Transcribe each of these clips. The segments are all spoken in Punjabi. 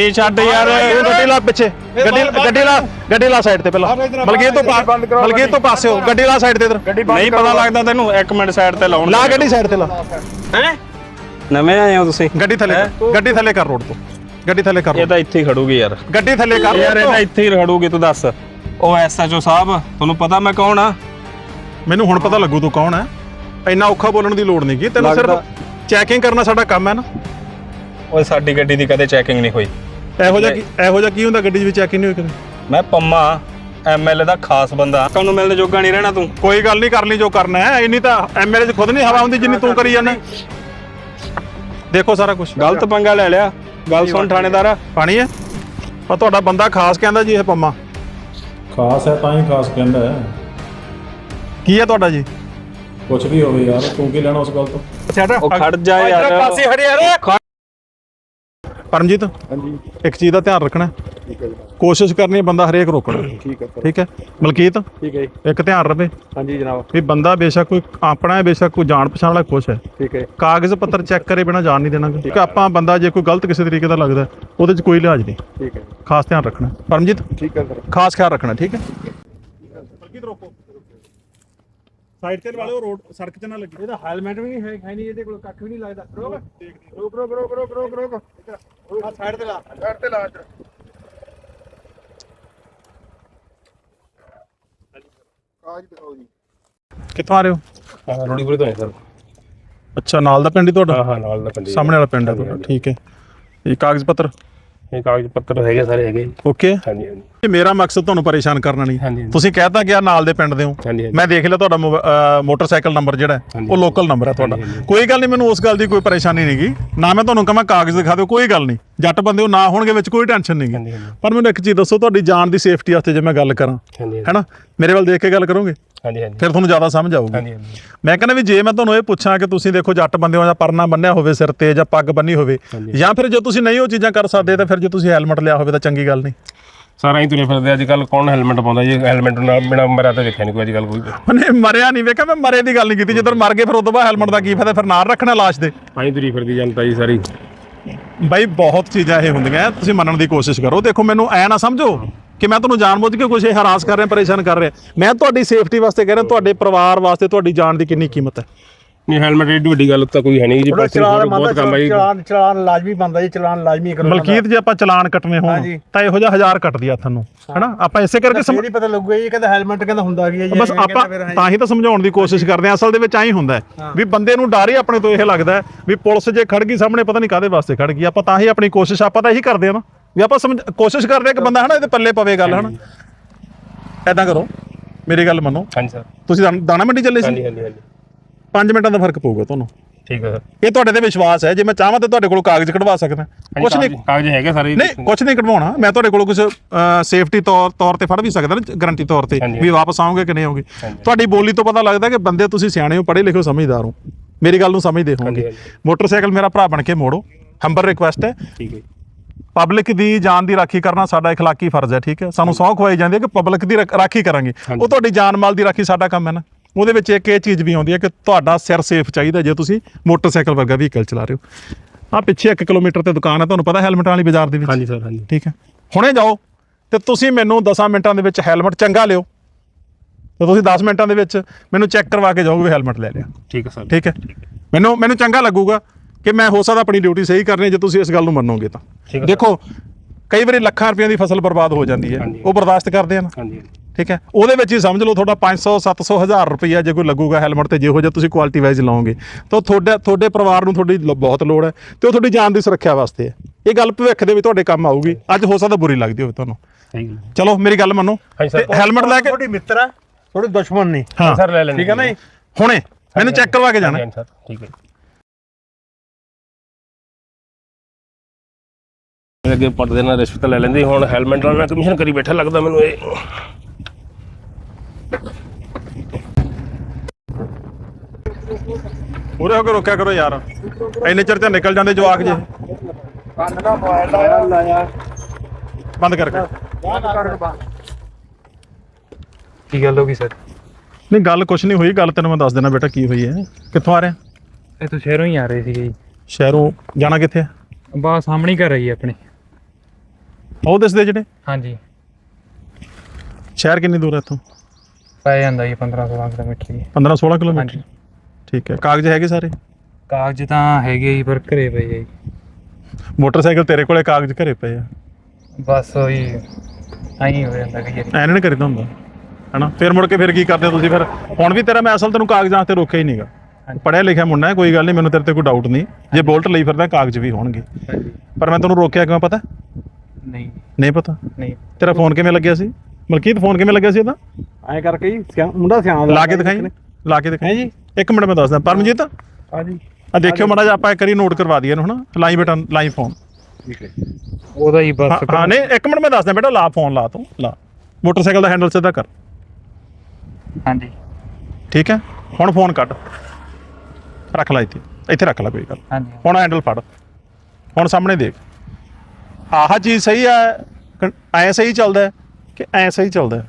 ਇਹ ਛੱਡ ਯਾਰ ਗੱਡੀ ਲਾ ਪਿੱਛੇ। ਗੱਡੀ ਗੱਡੀ ਲਾ ਗੱਡੀ ਲਾ ਸਾਈਡ ਤੇ ਪਹਿਲਾਂ। ਬਲਗੀਰ ਤੋਂ ਬਲਗੀਰ ਤੋਂ ਪਾਸੇ ਹੋ। ਗੱਡੀ ਲਾ ਸਾਈਡ ਤੇ ਇਧਰ। ਨਹੀਂ ਪਤਾ ਲੱਗਦਾ ਤੈਨੂੰ ਇੱਕ ਮਿੰਟ ਸਾਈਡ ਤੇ ਲਾਉਣ ਲਾ ਗੱਡੀ ਸਾਈਡ ਤੇ ਲਾ। ਹੈ? ਨਵੇਂ ਆਏ ਹੋ ਤੁਸੀਂ। ਗੱਡੀ ਥੱਲੇ ਗੱਡੀ ਥੱਲੇ ਕਰ ਰੋਡ ਤੋਂ। ਗੱਡੀ ਥੱਲੇ ਕਰ ਇਹ ਤਾਂ ਇੱਥੇ ਹੀ ਖੜੂਗੀ ਯਾਰ। ਗੱਡੀ ਥੱਲੇ ਕਰ ਯਾਰ ਇਹ ਤਾਂ। ਇੱਥੇ ਹੀ ਖੜੂਗੀ ਤੂੰ ਦੱਸ। ਉਹ ਐਸਐਚਓ ਸਾਹਿਬ ਤੁਹਾਨੂੰ ਪਤਾ ਮੈਂ ਕੌਣ ਆ? ਮੈਨੂੰ ਹੁਣ ਪਤਾ ਲੱਗੂ ਤੂੰ ਕੌਣ ਹੈ ਇੰਨਾ ਔਖਾ ਬੋਲਣ ਦੀ ਲੋੜ ਨਹੀਂ ਕੀ ਤੈਨੂੰ ਸਿਰਫ ਚੈਕਿੰਗ ਕਰਨਾ ਸਾਡਾ ਕੰਮ ਹੈ ਨਾ। ਓਏ ਸਾਡੀ ਗੱਡੀ ਦੀ ਕਦੇ ਚੈਕਿੰਗ ਨਹੀਂ ਹੋਈ। ਇਹੋ ਜਿਹਾ ਕੀ ਇਹੋ ਜਿਹਾ ਕੀ ਹੁੰਦਾ ਗੱਡੀ ਦੇ ਵਿੱਚ ਚੈਕਿੰਗ ਨਹੀਂ ਹੋਈ ਕਦੇ? ਮੈਂ ਪੰਮਾ ਐਮਐਲਏ ਦਾ ਖਾਸ ਬੰਦਾ। ਤੁਹਾਨੂੰ ਮਿਲਣ ਜੋਗਾ ਨਹੀਂ ਰਹਿਣਾ ਤੂੰ। ਕੋਈ ਗੱਲ ਨਹੀਂ ਕਰਨੀ ਜੋ ਕਰਨਾ ਹੈ। ਇੰਨੀ ਤਾਂ ਐਮਐਲਏ 'ਚ ਖੁਦ ਨਹੀਂ ਹਵਾ ਹੁੰਦੀ ਜਿੰਨੀ ਤੂੰ ਕਰੀ ਜਾਂਦਾ ਦੇਖੋ ਸਾਰਾ ਕੁਝ ਗਲਤ ਪੰਗਾ ਲੈ ਲਿਆ। ਗੱਲ ਸੁਣ ਥਾਣੇਦਾਰ। ਪਾਣੀ ਹੈ? ਪਰ ਤੁਹਾਡਾ ਬੰਦਾ ਖਾਸ ਕਹਿੰਦਾ ਜੀ ਇਹ ਪੰਮਾ। ਖਾਸ ਹੈ ਤਾਂ ਹੀ ਖਾਸ ਕਹਿੰਦਾ ਹੈ। ਕੀ ਹੈ ਤੁਹਾਡਾ ਜੀ? ਕੁਛ ਵੀ ਹੋਵੇ ਯਾਰ ਤੂੰ ਕੀ ਲੈਣਾ ਉਸ ਗੱਲ ਤੋਂ? ਉਹ ਖੜ ਜਾ ਯਾਰ। ਪਾਸੇ ਹਟੇ ਯਾਰ ਪਰਮਜੀਤ ਹਾਂਜੀ। ਇੱਕ ਚੀਜ਼ ਦਾ ਧਿਆਨ ਰੱਖਣਾ। ਠੀਕ ਹੈ ਕੋਸ਼ਿਸ਼ ਕਰਨੀ ਹੈ ਬੰਦਾ ਹਰੇਕ ਰੋਕਣਾ ਠੀਕ ਹੈ ਠੀਕ ਹੈ? ਮਲਕੀਤ ਠੀਕ ਹੈ ਜੀ। ਇੱਕ ਧਿਆਨ ਰਵੇ ਹਾਂਜੀ ਜਨਾਬ। ਵੀ ਬੰਦਾ ਬੇਸ਼ੱਕ ਕੋਈ ਆਪਣਾ ਹੈ ਬੇਸ਼ੱਕ ਕੋਈ ਜਾਣ ਪਛਾਣ ਵਾਲਾ ਕੁਛ ਹੈ। ਠੀਕ ਹੈ। ਕਾਗਜ਼ ਪੱਤਰ ਚੈੱਕ ਕਰੇ ਬਿਨਾ ਜਾਣ ਨਹੀਂ ਦੇਣਾ। ਹੈ ਆਪਾਂ ਬੰਦਾ ਜੇ ਕੋਈ ਗਲਤ ਕਿਸੇ ਤਰੀਕੇ ਦਾ ਲੱਗਦਾ ਹੈ, ਉਹਦੇ 'ਚ ਕੋਈ ਲਿਹਾਜ਼ ਨਹੀਂ। ਠੀਕ ਹੈ। ਖਾਸ ਧਿਆਨ ਰੱਖਣਾ। ਪਰਮਜੀਤ ਠੀਕ ਹੈ ਸਰ। ਖਾਸ ਖਿਆਲ ਰੱਖਣਾ ਠੀਕ ਹੈ? ਮਲਕੀਤ ਰੋਕੋ। ਸਾਈਡ ਤੇ ਵਾਲੇ ਰੋਡ ਸੜਕ 'ਚ ਨਾ ਲੱਗੇ। ਇਹਦਾ ਹੈਲਮਟ ਵੀ ਨਹੀਂ ਹੈ ਹੈ ਨਹੀਂ ਇਹਦੇ ਕੋਲ ਕੱਖ ਵੀ ਨਹੀਂ ਲੱਗਦਾ। ਰੋਕ ਰੋਕ ਰੋਕ ਰੋਕ ਰੋਕ ਰੋਕ ਰੋਕ ਆ ਸਾਈਡ ਤੇ ਲਾ। ਸਾਈਡ ਤੇ ਲਾ ਕਾਜ ਦਿਖਾਓ ਜੀ। ਕਿੱਥੋਂ ਆ ਰਹੇ ਹੋ? ਰੋੜੀਪੁਰੇ ਤੋਂ ਹੈ ਸਰ। ਅੱਛਾ ਨਾਲ ਦਾ ਪਿੰਡ ਹੀ ਤੁਹਾਡਾ? ਹਾਂ ਨਾਲ ਦਾ ਪਿੰਡ ਸਾਹਮਣੇ ਵਾਲਾ ਪਿੰਡ ਹੈ ਤੁਹਾਡਾ। ਠੀਕ ਹੈ। ਇਹ ਕਾਗਜ਼ ਪੱਤਰ? ਇਹ ਕਾਗਜ਼ ਪੱਤਰ ਹੈਗੇ ਸਾਰੇ ਹੈਗੇ। ਓਕੇ ਹਾਂਜੀ ਹਾਂਜੀ। ਇਹ ਮੇਰਾ ਮਕਸਦ ਤੁਹਾਨੂੰ ਪਰੇਸ਼ਾਨ ਕਰਨਾ ਨਹੀਂ। ਤੁਸੀਂ ਕਹਿਤਾ ਕਿ ਆ ਨਾਲ ਦੇ ਪਿੰਡ ਦੇ ਹੋ। ਮੈਂ ਦੇਖ ਲਿਆ ਤੁਹਾਡਾ ਮੋਟਰਸਾਈਕਲ ਨੰਬਰ ਜਿਹੜਾ। ਉਹ ਲੋਕਲ ਨੰਬਰ ਹੈ ਤੁਹਾਡਾ। ਕੋਈ ਗੱਲ ਨਹੀਂ ਮੈਨੂੰ ਉਸ ਗੱਲ ਦੀ ਕੋਈ ਪਰੇਸ਼ਾਨੀ ਨਹੀਂਗੀ ਨਾ ਮੈਂ ਤੁਹਾਨੂੰ ਕਹਾਂ ਕਾਗਜ਼ ਦਿਖਾ ਦਿਓ ਕੋਈ ਗੱਲ ਨਹੀਂ। ਜੱਟ ਬੰਦੇ ਹੋ ਨਾ ਹੋਣਗੇ ਵਿੱਚ ਕੋਈ ਟੈਨਸ਼ਨ ਨਹੀਂਗੀ। ਪਰ ਮੈਨੂੰ ਇੱਕ ਚੀਜ਼ ਦੱਸੋ ਤੁਹਾਡੀ ਜਾਨ ਦੀ ਸੇਫਟੀ ਵਾਸਤੇ ਜੇ ਮੈਂ ਗੱਲ ਕਰਾਂ ਹੈਨਾ? ਮੇਰੇ ਵੱਲ ਦੇਖ ਕੇ ਗੱਲ ਕਰੋਗੇ? ਹਾਂਜੀ ਹਾਂਜੀ। ਫਿਰ ਤੁਹਾਨੂੰ ਜ਼ਿਆਦਾ ਸਮਝ ਆਊਗੀ। ਹਾਂਜੀ ਹਾਂਜੀ। ਮੈਂ ਕਹਿੰਦਾ ਵੀ ਜੇ ਮੈਂ ਤੁਹਾਨੂੰ ਇਹ ਪੁੱਛਾਂ ਕਿ ਤੁਸੀਂ ਦੇਖੋ ਜੱਟ ਬੰਦੇ ਹੋ ਜਾਂ ਪਰਨਾ ਬੰਨਿਆ ਹੋਵੇ ਸਿਰ ਤੇ ਜਾਂ ਪੱਗ ਬੰਨੀ ਹੋਵੇ। ਜਾਂ ਫਿਰ ਜੇ ਤੁਸੀਂ ਨਹੀਂ ਉਹ ਚੀਜ਼ਾਂ ਕਰ ਸਕਦੇ ਤਾਂ ਫਿਰ ਜੇ ਤੁਸੀਂ ਹੈਲਮਟ ਲਿਆ ਹੋਵੇ ਤਾਂ ਚੰਗੀ ਗੱਲ ਨਹੀਂ। ਸਾਰਾ ਹੀ ਤੁਰੇ ਫਿਰਦੇ ਅੱਜ ਕੱਲ ਕੌਣ ਹੈਲਮਟ ਪਾਉਂਦਾ ਜੀ? ਹੈਲਮਟ ਨਾਲ ਬਿਨਾ ਮਰਿਆ ਤਾਂ ਵੇਖਿਆ ਨਹੀਂ ਕੋਈ ਅੱਜ ਕੱਲ ਕੋਈ। ਉਹਨੇ ਮਰਿਆ ਨਹੀਂ ਵੇਖਿਆ ਮੈਂ ਮਰੇ ਦੀ ਗੱਲ ਨਹੀਂ ਕੀਤੀ। ਜਦੋਂ ਮਰ ਗਏ ਫਿਰ ਉਦੋਂ ਬਾਅਦ ਹੈਲਮਟ ਦਾ ਕੀ ਫਾਇਦਾ? ਫਿਰ ਨਾਲ ਰੱਖਣਾ ਲਾਸ਼ ਦੇ। ਪਾਈ ਤੁਰੀ ਫਿਰਦੀ ਜਨਤਾ ਜੀ ਸਾਰੀ। ਬਾਈ ਬਹੁਤ ਚੀਜ਼ਾਂ ਇਹ ਹੁੰਦੀਆਂ। ਤੁਸੀਂ ਮੰਨਣ ਦੀ ਕੋਸ਼ਿਸ਼ ਕਰੋ। ਦੇਖੋ ਮੈਨੂੰ ਐ ਨਾ ਸਮਝੋ ਕਿ ਮੈਂ ਤੁਹਾਨੂੰ ਜਾਣਬੁੱਝ ਕੇ ਕੁਝ ਹਰਾਸ ਕਰ ਰਿਹਾ ਪਰੇਸ਼ਾਨ ਕਰ ਰਿਹਾ। ਮੈਂ ਤੁਹਾਡੀ ਸੇਫਟੀ ਵਾਸਤੇ ਕਹਿ ਰਿਹਾ ਤੁਹਾਡੇ ਪਰਿਵਾਰ ਵਾਸਤੇ ਤੁਹਾਡੀ ਜਾਨ ਦੀ ਕਿੰਨੀ ਕੀਮਤ ਹੈ। ਨਹੀਂ ਹੈਲਮਟ ਏਡੀ ਵੱਡੀ ਗੱਲ ਤਾਂ ਕੋਈ ਹੈ ਨਹੀਂ ਜੀ ਪਾਸੇ ਬਹੁਤ ਕੰਮ ਹੈ ਜੀ। ਚਲਾਨ ਚਲਾਨ ਲਾਜ਼ਮੀ ਬੰਦਾ ਜੀ ਚਲਾਨ ਲਾਜ਼ਮੀ ਕਰੋ ਮਲਕੀਤ ਜੇ ਆਪਾਂ ਚਲਾਨ ਕੱਟਵੇਂ ਹੋਣ ਹਾਂਜੀ। ਤਾਂ ਇਹੋ ਜਿਹਾ ਹਜ਼ਾਰ ਕੱਟਦੀ ਆ ਤੁਹਾਨੂੰ ਹੈਨਾ? ਆਪਾਂ ਇਸੇ ਕਰਕੇ ਸਮ- ਪਤਾ ਲੱਗੂਗਾ ਜੀ ਕਹਿੰਦਾ ਹੈਲਮਟ ਕਹਿੰਦਾ ਹੁੰਦਾ ਕੀ ਹੈ ਜੀ ਬਸ ਆਪਾਂ ਤਾਂ ਹੀ ਤਾਂ ਸਮਝਾਉਣ ਦੀ ਕੋਸ਼ਿਸ਼ ਕਰਦੇ ਆ ਅਸਲ ਦੇ ਵਿੱਚ ਐਂ ਹੀ ਹੁੰਦਾ ਹੈ ਵੀ ਬੰਦੇ ਨੂੰ ਡਰ ਹੀ ਆਪਣੇ ਤੋਂ ਇਹ ਲੱਗਦਾ ਹੈ ਵੀ ਪੁਲਿਸ ਜੇ ਖੜ ਗਈ ਸਾਹਮਣੇ ਪਤਾ ਨਹੀਂ ਕਾਦੇ ਵਾਸਤੇ ਖੜ ਗਈ। ਆਪਾਂ ਤਾਂ ਹੀ ਆਪਣੀ ਕੋਸ਼ਿਸ਼ ਆਪਾਂ ਤਾਂ ਇਹੀ ਕਰਦੇ ਆ ਨਾ ਵੀ ਆਪਾਂ ਸਮਝ ਕੋਸ਼ਿਸ਼ ਕਰਦੇ ਆ ਕਿ ਬੰਦਾ ਹਨਾ ਇਹਦੇ ਪੱਲੇ ਪਵੇ ਗੱਲ ਹਨਾ? ਐਦਾਂ ਕਰੋ ਮੇਰੀ ਗੱਲ ਮੰਨੋ। ਹਾਂਜੀ ਸਰ। ਤੁਸੀਂ ਦਾਣਾ- ਦਾਣਾ ਮੰਡੀ ਚੱਲੇ ਸੀ? ਹਾਂਜੀ ਹਾਂਜੀ ਹਾਂਜੀ। 5 ਮਿੰਟਾਂ ਦਾ ਫਰਕ ਪਊਗਾ ਤੁਹਾਨੂੰ ਠੀਕ ਹੈ ਸਰ ਇਹ ਤੁਹਾਡੇ ਤੇ ਵਿਸ਼ਵਾਸ ਹੈ ਜੇ ਮੈਂ ਚਾਹਾਂ ਤਾਂ ਤੁਹਾਡੇ ਕੋਲ ਕਾਗਜ਼ ਕਢਵਾ ਸਕਦਾ ਕੁਝ ਨਹੀਂ ਕਾਗਜ਼ ਹੈਗੇ ਸਾਰੇ ਨਹੀਂ ਕੁਝ ਨਹੀਂ ਕਢਵਾਉਣਾ ਮੈਂ ਤੁਹਾਡੇ ਕੋਲ ਕੁਝ ਸੇਫਟੀ ਤੌਰ ਤੌਰ ਤੇ ਫੜ ਵੀ ਸਕਦਾ ਨਾ ਗਾਰੰਟੀ ਤੌਰ ਤੇ ਹਾਂਜੀ। ਵੀ ਵਾਪਸ ਆਓਗੇ ਕਿ ਨਹੀਂ ਆਓਗੇ ਹਾਂਜੀ। ਤੁਹਾਡੀ ਬੋਲੀ ਤੋਂ ਪਤਾ ਲੱਗਦਾ ਕਿ ਬੰਦੇ ਤੁਸੀਂ ਸਿਆਣੇ ਹੋ ਪੜ੍ਹੇ ਲਿਖੇ ਹੋ ਸਮਝਦਾਰ ਹੋ ਮੇਰੀ ਗੱਲ ਨੂੰ ਸਮਝਦੇ ਹਾਂਜੀ, ਹੋਵੋਗੇ ਹਾਂਜੀ। ਮੋਟਰਸਾਈਕਲ ਮੇਰਾ ਭਰਾ ਬਣ ਕੇ ਮੋੜੋ ਹੰਬਰ ਰਿਕੁਐਸਟ ਹੈ ਠੀਕ ਹੈ ਜੀ। ਪਬਲਿਕ ਦੀ ਜਾਨ ਦੀ ਰਾਖੀ ਕਰਨਾ ਸਾਡਾ اخلاقی ਫਰਜ਼ ਹੈ ਠੀਕ ਹੈ ਸਾਨੂੰ ਸੌਂ ਖਵਾਈ ਜਾਂਦੀ ਹੈ ਕਿ ਪਬਲਿਕ ਦੀ ਰਾ- ਰਾਖੀ ਕਰਾਂਗੇ ਹਾਂਜੀ। ਉਹ ਤੁਹਾਡੀ ਜਾਨ ਮਾਲ ਦੀ ਰਾਖੀ ਸਾਡਾ ਕੰਮ ਹੈ ਨਾ ਉਹਦੇ ਵਿੱਚ ਇੱਕ ਇਹ ਚੀਜ਼ ਵੀ ਆਉਂਦੀ ਹੈ ਕਿ ਤੁਹਾਡਾ ਸਿਰ ਸੇਫ ਚਾਹੀਦਾ ਜੇ ਤੁਸੀਂ ਮੋਟਰਸਾਈਕਲ ਵਰਗਾ ਵਹੀਕਲ ਚਲਾ ਰਹੇ ਹੋ। ਆ ਪਿੱਛੇ 1 ਕਿਲੋਮੀਟਰ ਤੇ ਦੁਕਾਨ ਹੈ ਤੁਹਾਨੂੰ ਪਤਾ ਹੈਲਮਟਾਂ ਵਾਲੀ ਬਾਜ਼ਾਰ ਦੇ ਵਿੱਚ? ਹਾਂਜੀ ਸਰ ਹਾਂਜੀ। ਠੀਕ ਹੈ। ਹੁਣੇ ਜਾਓ ਤੇ ਤੁਸੀਂ ਮੈਨੂੰ 10 ਮਿੰਟਾਂ ਦੇ ਵਿੱਚ ਹੈਲਮਟ ਚੰਗਾ ਲਿਓ। ਤੇ ਤੁਸੀਂ 10 ਮਿੰਟਾਂ ਦੇ ਵਿੱਚ ਮੈਨੂੰ ਚੈੱਕ ਕਰਵਾ ਕੇ ਜਾਓਗੇ ਹੈਲਮਟ ਲੈ ਲਿਆ। ਠੀਕ ਹੈ ਸਰ। ਠੀਕ ਹੈ। ਮੈਨੂੰ ਮੈਨੂੰ ਚੰਗਾ ਲੱਗੂਗਾ ਕਿ ਮੈਂ ਹੋ ਸਕਦਾ ਆਪਣੀ ਡਿਊਟੀ ਸਹੀ ਕਰਨੀ ਜੇ ਤੁਸੀਂ ਇਸ ਗੱਲ ਨੂੰ ਮੰਨੋਗੇ ਤਾਂ। ਦੇਖੋ ਕਈ ਵਾਰੀ ਲੱਖਾਂ ਰੁਪਈਆਂ ਦੀ ਫਸਲ ਬਰਬਾਦ ਹੋ ਜਾਂਦੀ ਹੈ। ਉਹ ਬਰਦਾਸ਼ਤ ਕਰਦੇ ਆ ਨਾ। ਹਾਂਜੀ। ਠੀਕ ਹੈ? ਉਹਦੇ ਵਿੱਚ ਹੀ ਸਮਝ ਲਓ ਤੁਹਾਡਾ 500 700 ਹਜ਼ਾਰ ਰੁਪਈਆ ਜੇ ਕੋਈ ਲੱਗੂਗਾ ਹੈਲਮਟ ਤੇ ਜਿਹੋ ਜਿਹਾ ਤੁਸੀਂ ਕੁਆਲਿਟੀ ਵਾਈਜ਼ ਲਾਓਗੇ। ਤਾਂ ਤੁਹਾਡੇ ਤੁਹਾਡੇ ਪਰਿਵਾਰ ਨੂੰ ਤੁਹਾਡੀ ਬਹੁਤ ਲੋੜ ਹੈ ਤੇ ਉਹ ਤੁਹਾਡੀ ਜਾਨ ਦੀ ਸੁਰੱਖਿਆ ਵਾਸਤੇ ਹੈ। ਇਹ ਗੱਲ ਭਵਿੱਖ ਦੇ ਵਿੱਚ ਤੁਹਾਡੇ ਕੰਮ ਆਊਗੀ। ਅੱਜ ਹੋ ਸਕਦਾ ਬੁਰੀ ਲੱਗਦੀ ਹੋਵੇ ਤੁਹਾਨੂੰ। ਚਲੋ ਮੇਰੀ ਗੱਲ ਮੰਨੋ। ਹੈਲਮਟ ਲੈ ਕੇ ਤੁਹਾਡੀ ਮਿੱਤਰ ਹੈ ਤੁਹਾਡੀ ਦੁਸ਼ਮਣ ਨਹੀਂ ਹਾਂ। ਸਰ ਲੈ ਲੈਣੇ ਠੀਕ ਹੈ ਨਾ ਜੀ। ਹੁਣੇ ਮੈਨੂੰ ਚੈੱਕ ਕਰਵਾ ਕੇ ਜਾਣਾ। ਸਰ ਠੀਕ ਹੈ ਅੱਗੇ ਪੜਦੇ ਨਾਲ ਰਿਸ਼ਵਤ ਲੈ ਲੈਂਦੀ ਹੁਣ ਹੈਲਮਟ ਨਾਲ ਮੈਂ ਕਮਿਸ਼ਨ ਕਰੀ ਬੈਠਾ ਲੱਗਦਾ ਮੈਨੂੰ ਇਹ ਪੂਰੇ ਹੋ ਕੇ ਰੋਕਿਆ ਕਰੋ ਯਾਰ। ਇੰਨੇ ਚਿਰ ਚ ਨਿਕਲ ਜਾਂਦੇ ਜਵਾਕ ਜੇ। ਕੰਨ ਦਾ ਮੋਬਾਈਲ ਲਾਇਆ ਲਾਇਆ ਬੰਦ ਕਰਕੇ ਕੀ ਗੱਲ ਹੋ ਗਈ ਸਰ? ਨਹੀਂ ਗੱਲ ਕੁਛ ਨਹੀਂ ਹੋਈ। ਗੱਲ ਤੈਨੂੰ ਮੈਂ ਦੱਸ ਦੇਣਾ ਬੇਟਾ ਕੀ ਹੋਈ ਹੈ। ਕਿੱਥੋਂ ਆ ਰਿਹਾ ਇਹ ਤੋਂ ਸ਼ਹਿਰੋਂ ਹੀ ਆ ਰਹੇ ਸੀਗੇ ਜੀ। ਸ਼ਹਿਰੋਂ ਜਾਣਾ ਕਿੱਥੇ ਹੈ ਬਾ ਸਾਹਮਣੇ ਹੀ ਘਰ ਆਈ ਆਪਣੇ। ਉਹ ਦੱਸਦੇ ਜਿਹੜੇ? ਹਾਂਜੀ। ਸ਼ਹਿਰ ਕਿੰਨੀ ਦੂਰ ਹੈ ਇੱਥੋਂ? ਪੈ ਜਾਂਦਾ ਜੀ 15 16 ਕਿਲੋਮੀਟਰ ਜੀ। 15 16 ਕਿਲੋਮੀਟਰ? ਹਾਂਜੀ ਠੀਕ ਹੈ। ਕਾਗਜ਼ ਹੈਗੇ ਸਾਰੇ? ਕਾਗਜ਼ ਤਾਂ ਹੈਗੇ ਜੀ ਪਰ ਘਰੇ ਪਏ ਆ ਜੀ। ਮੋਟਰਸਾਈਕਲ ਤੇਰੇ ਕੋਲੇ ਕਾਗਜ਼ ਘਰੇ ਪਏ ਆ? ਬਸ ਉਹੀ ਆਈ ਹੋ ਜਾਂਦਾ ਕਿ ਐਂ ਨਹੀਂ ਕਰੀਦਾ ਹੁੰਦਾ। ਹਨਾ? ਫਿਰ ਮੁੜ ਕੇ ਫਿਰ ਕੀ ਕਰਦੇ ਹੋ ਤੁਸੀਂ ਫਿਰ? ਹੁਣ ਵੀ ਤੇਰਾ ਮੈਂ ਅਸਲ ਤੈਨੂੰ ਕਾਗਜ਼ਾਂ ਤੇ ਰੋਕਿਆ ਹੀ ਨਹੀਂਗਾ। ਪੜਿਆ ਲਿਖਿਆ ਮੁੰਡਾ ਹੈ ਕੋਈ ਗੱਲ ਨਹੀਂ ਮੈਨੂੰ ਤੇਰੇ ਤੇ ਕੋਈ ਡਾਊਟ ਨਹੀਂ। ਜੇ ਬੋਲਟ ਲਈ ਫਿਰਦਾ ਕਾਗਜ਼ ਵੀ ਹੋਣਗੇ। ਹਾਂਜੀ। ਪਰ ਮੈਂ ਤੈਨੂੰ ਰੋਕਿਆ ਕਿਵੇਂ ਪਤਾ? ਨਹੀਂ। ਨਹੀਂ ਪਤਾ? ਨਹੀਂ। ਤੇਰਾ ਫੋਨ ਕਿਵੇਂ ਲੱਗਿਆ ਸੀ? ਮਲਕੀਤ ਫੋਨ ਕਿਵੇਂ ਲੱਗਿਆ ਸੀ ਇਹਦਾ ਐਂ ਕਰਕੇ ਜੀ ਸਿਆ- ਮੁੰਡਾ ਸਿਆਣ ਲਾ ਕੇ ਦਿਖਾਈ ਲਾ ਕੇ ਦਿਖਾਈ। ਜੀ? ਇੱਕ ਮਿੰਟ ਮੈਂ ਦੱਸਦਾ ਪਰਮਜੀਤ? ਹਾਂਜੀ। ਆ ਦੇਖਿਓ ਮਾੜਾ ਜਿਹਾ ਆਪਾਂ ਇੱਕ ਵਾਰੀ ਨੋਟ ਕਰਵਾ ਦਈਏ ਇਹਨੂੰ ਹਨਾ ਲਾਈ ਬਟਨ ਲਾਈ ਫੋਨ ਉਹਦਾ ਹੀ ਬਸ ਹਾਂ ਹਾਂ, ਨਹੀਂ ਇੱਕ ਮਿੰਟ ਮੈਂ ਦੱਸਦਾ ਬੇਟਾ ਲਾ ਫੋਨ ਲਾ ਤੂੰ ਲਾ। ਮੋਟਰਸਾਈਕਲ ਦਾ ਹੈਂਡਲ ਸਿੱਧਾ ਕਰ। ਹਾਂਜੀ। ਠੀਕ ਹੈ? ਹੁਣ ਫੋਨ ਕੱਢ। ਰੱਖ ਲੈ ਇੱਥੇ। ਇੱਥੇ ਰੱਖ ਲੈ ਕੋਈ ਗੱਲ। ਹਾਂਜੀ। ਹੁਣ ਹੈਂਡਲ ਫੜ। ਹੁਣ ਸਾਹਮਣੇ ਦੇਖ। ਆਹ ਚੀਜ਼ ਸਹੀ ਹੈ ਐ ਸਹੀ ਚੱਲਦਾ ਹੈ। ਕਿ ਐ ਸਹੀ ਚੱਲਦਾ ਹੈ।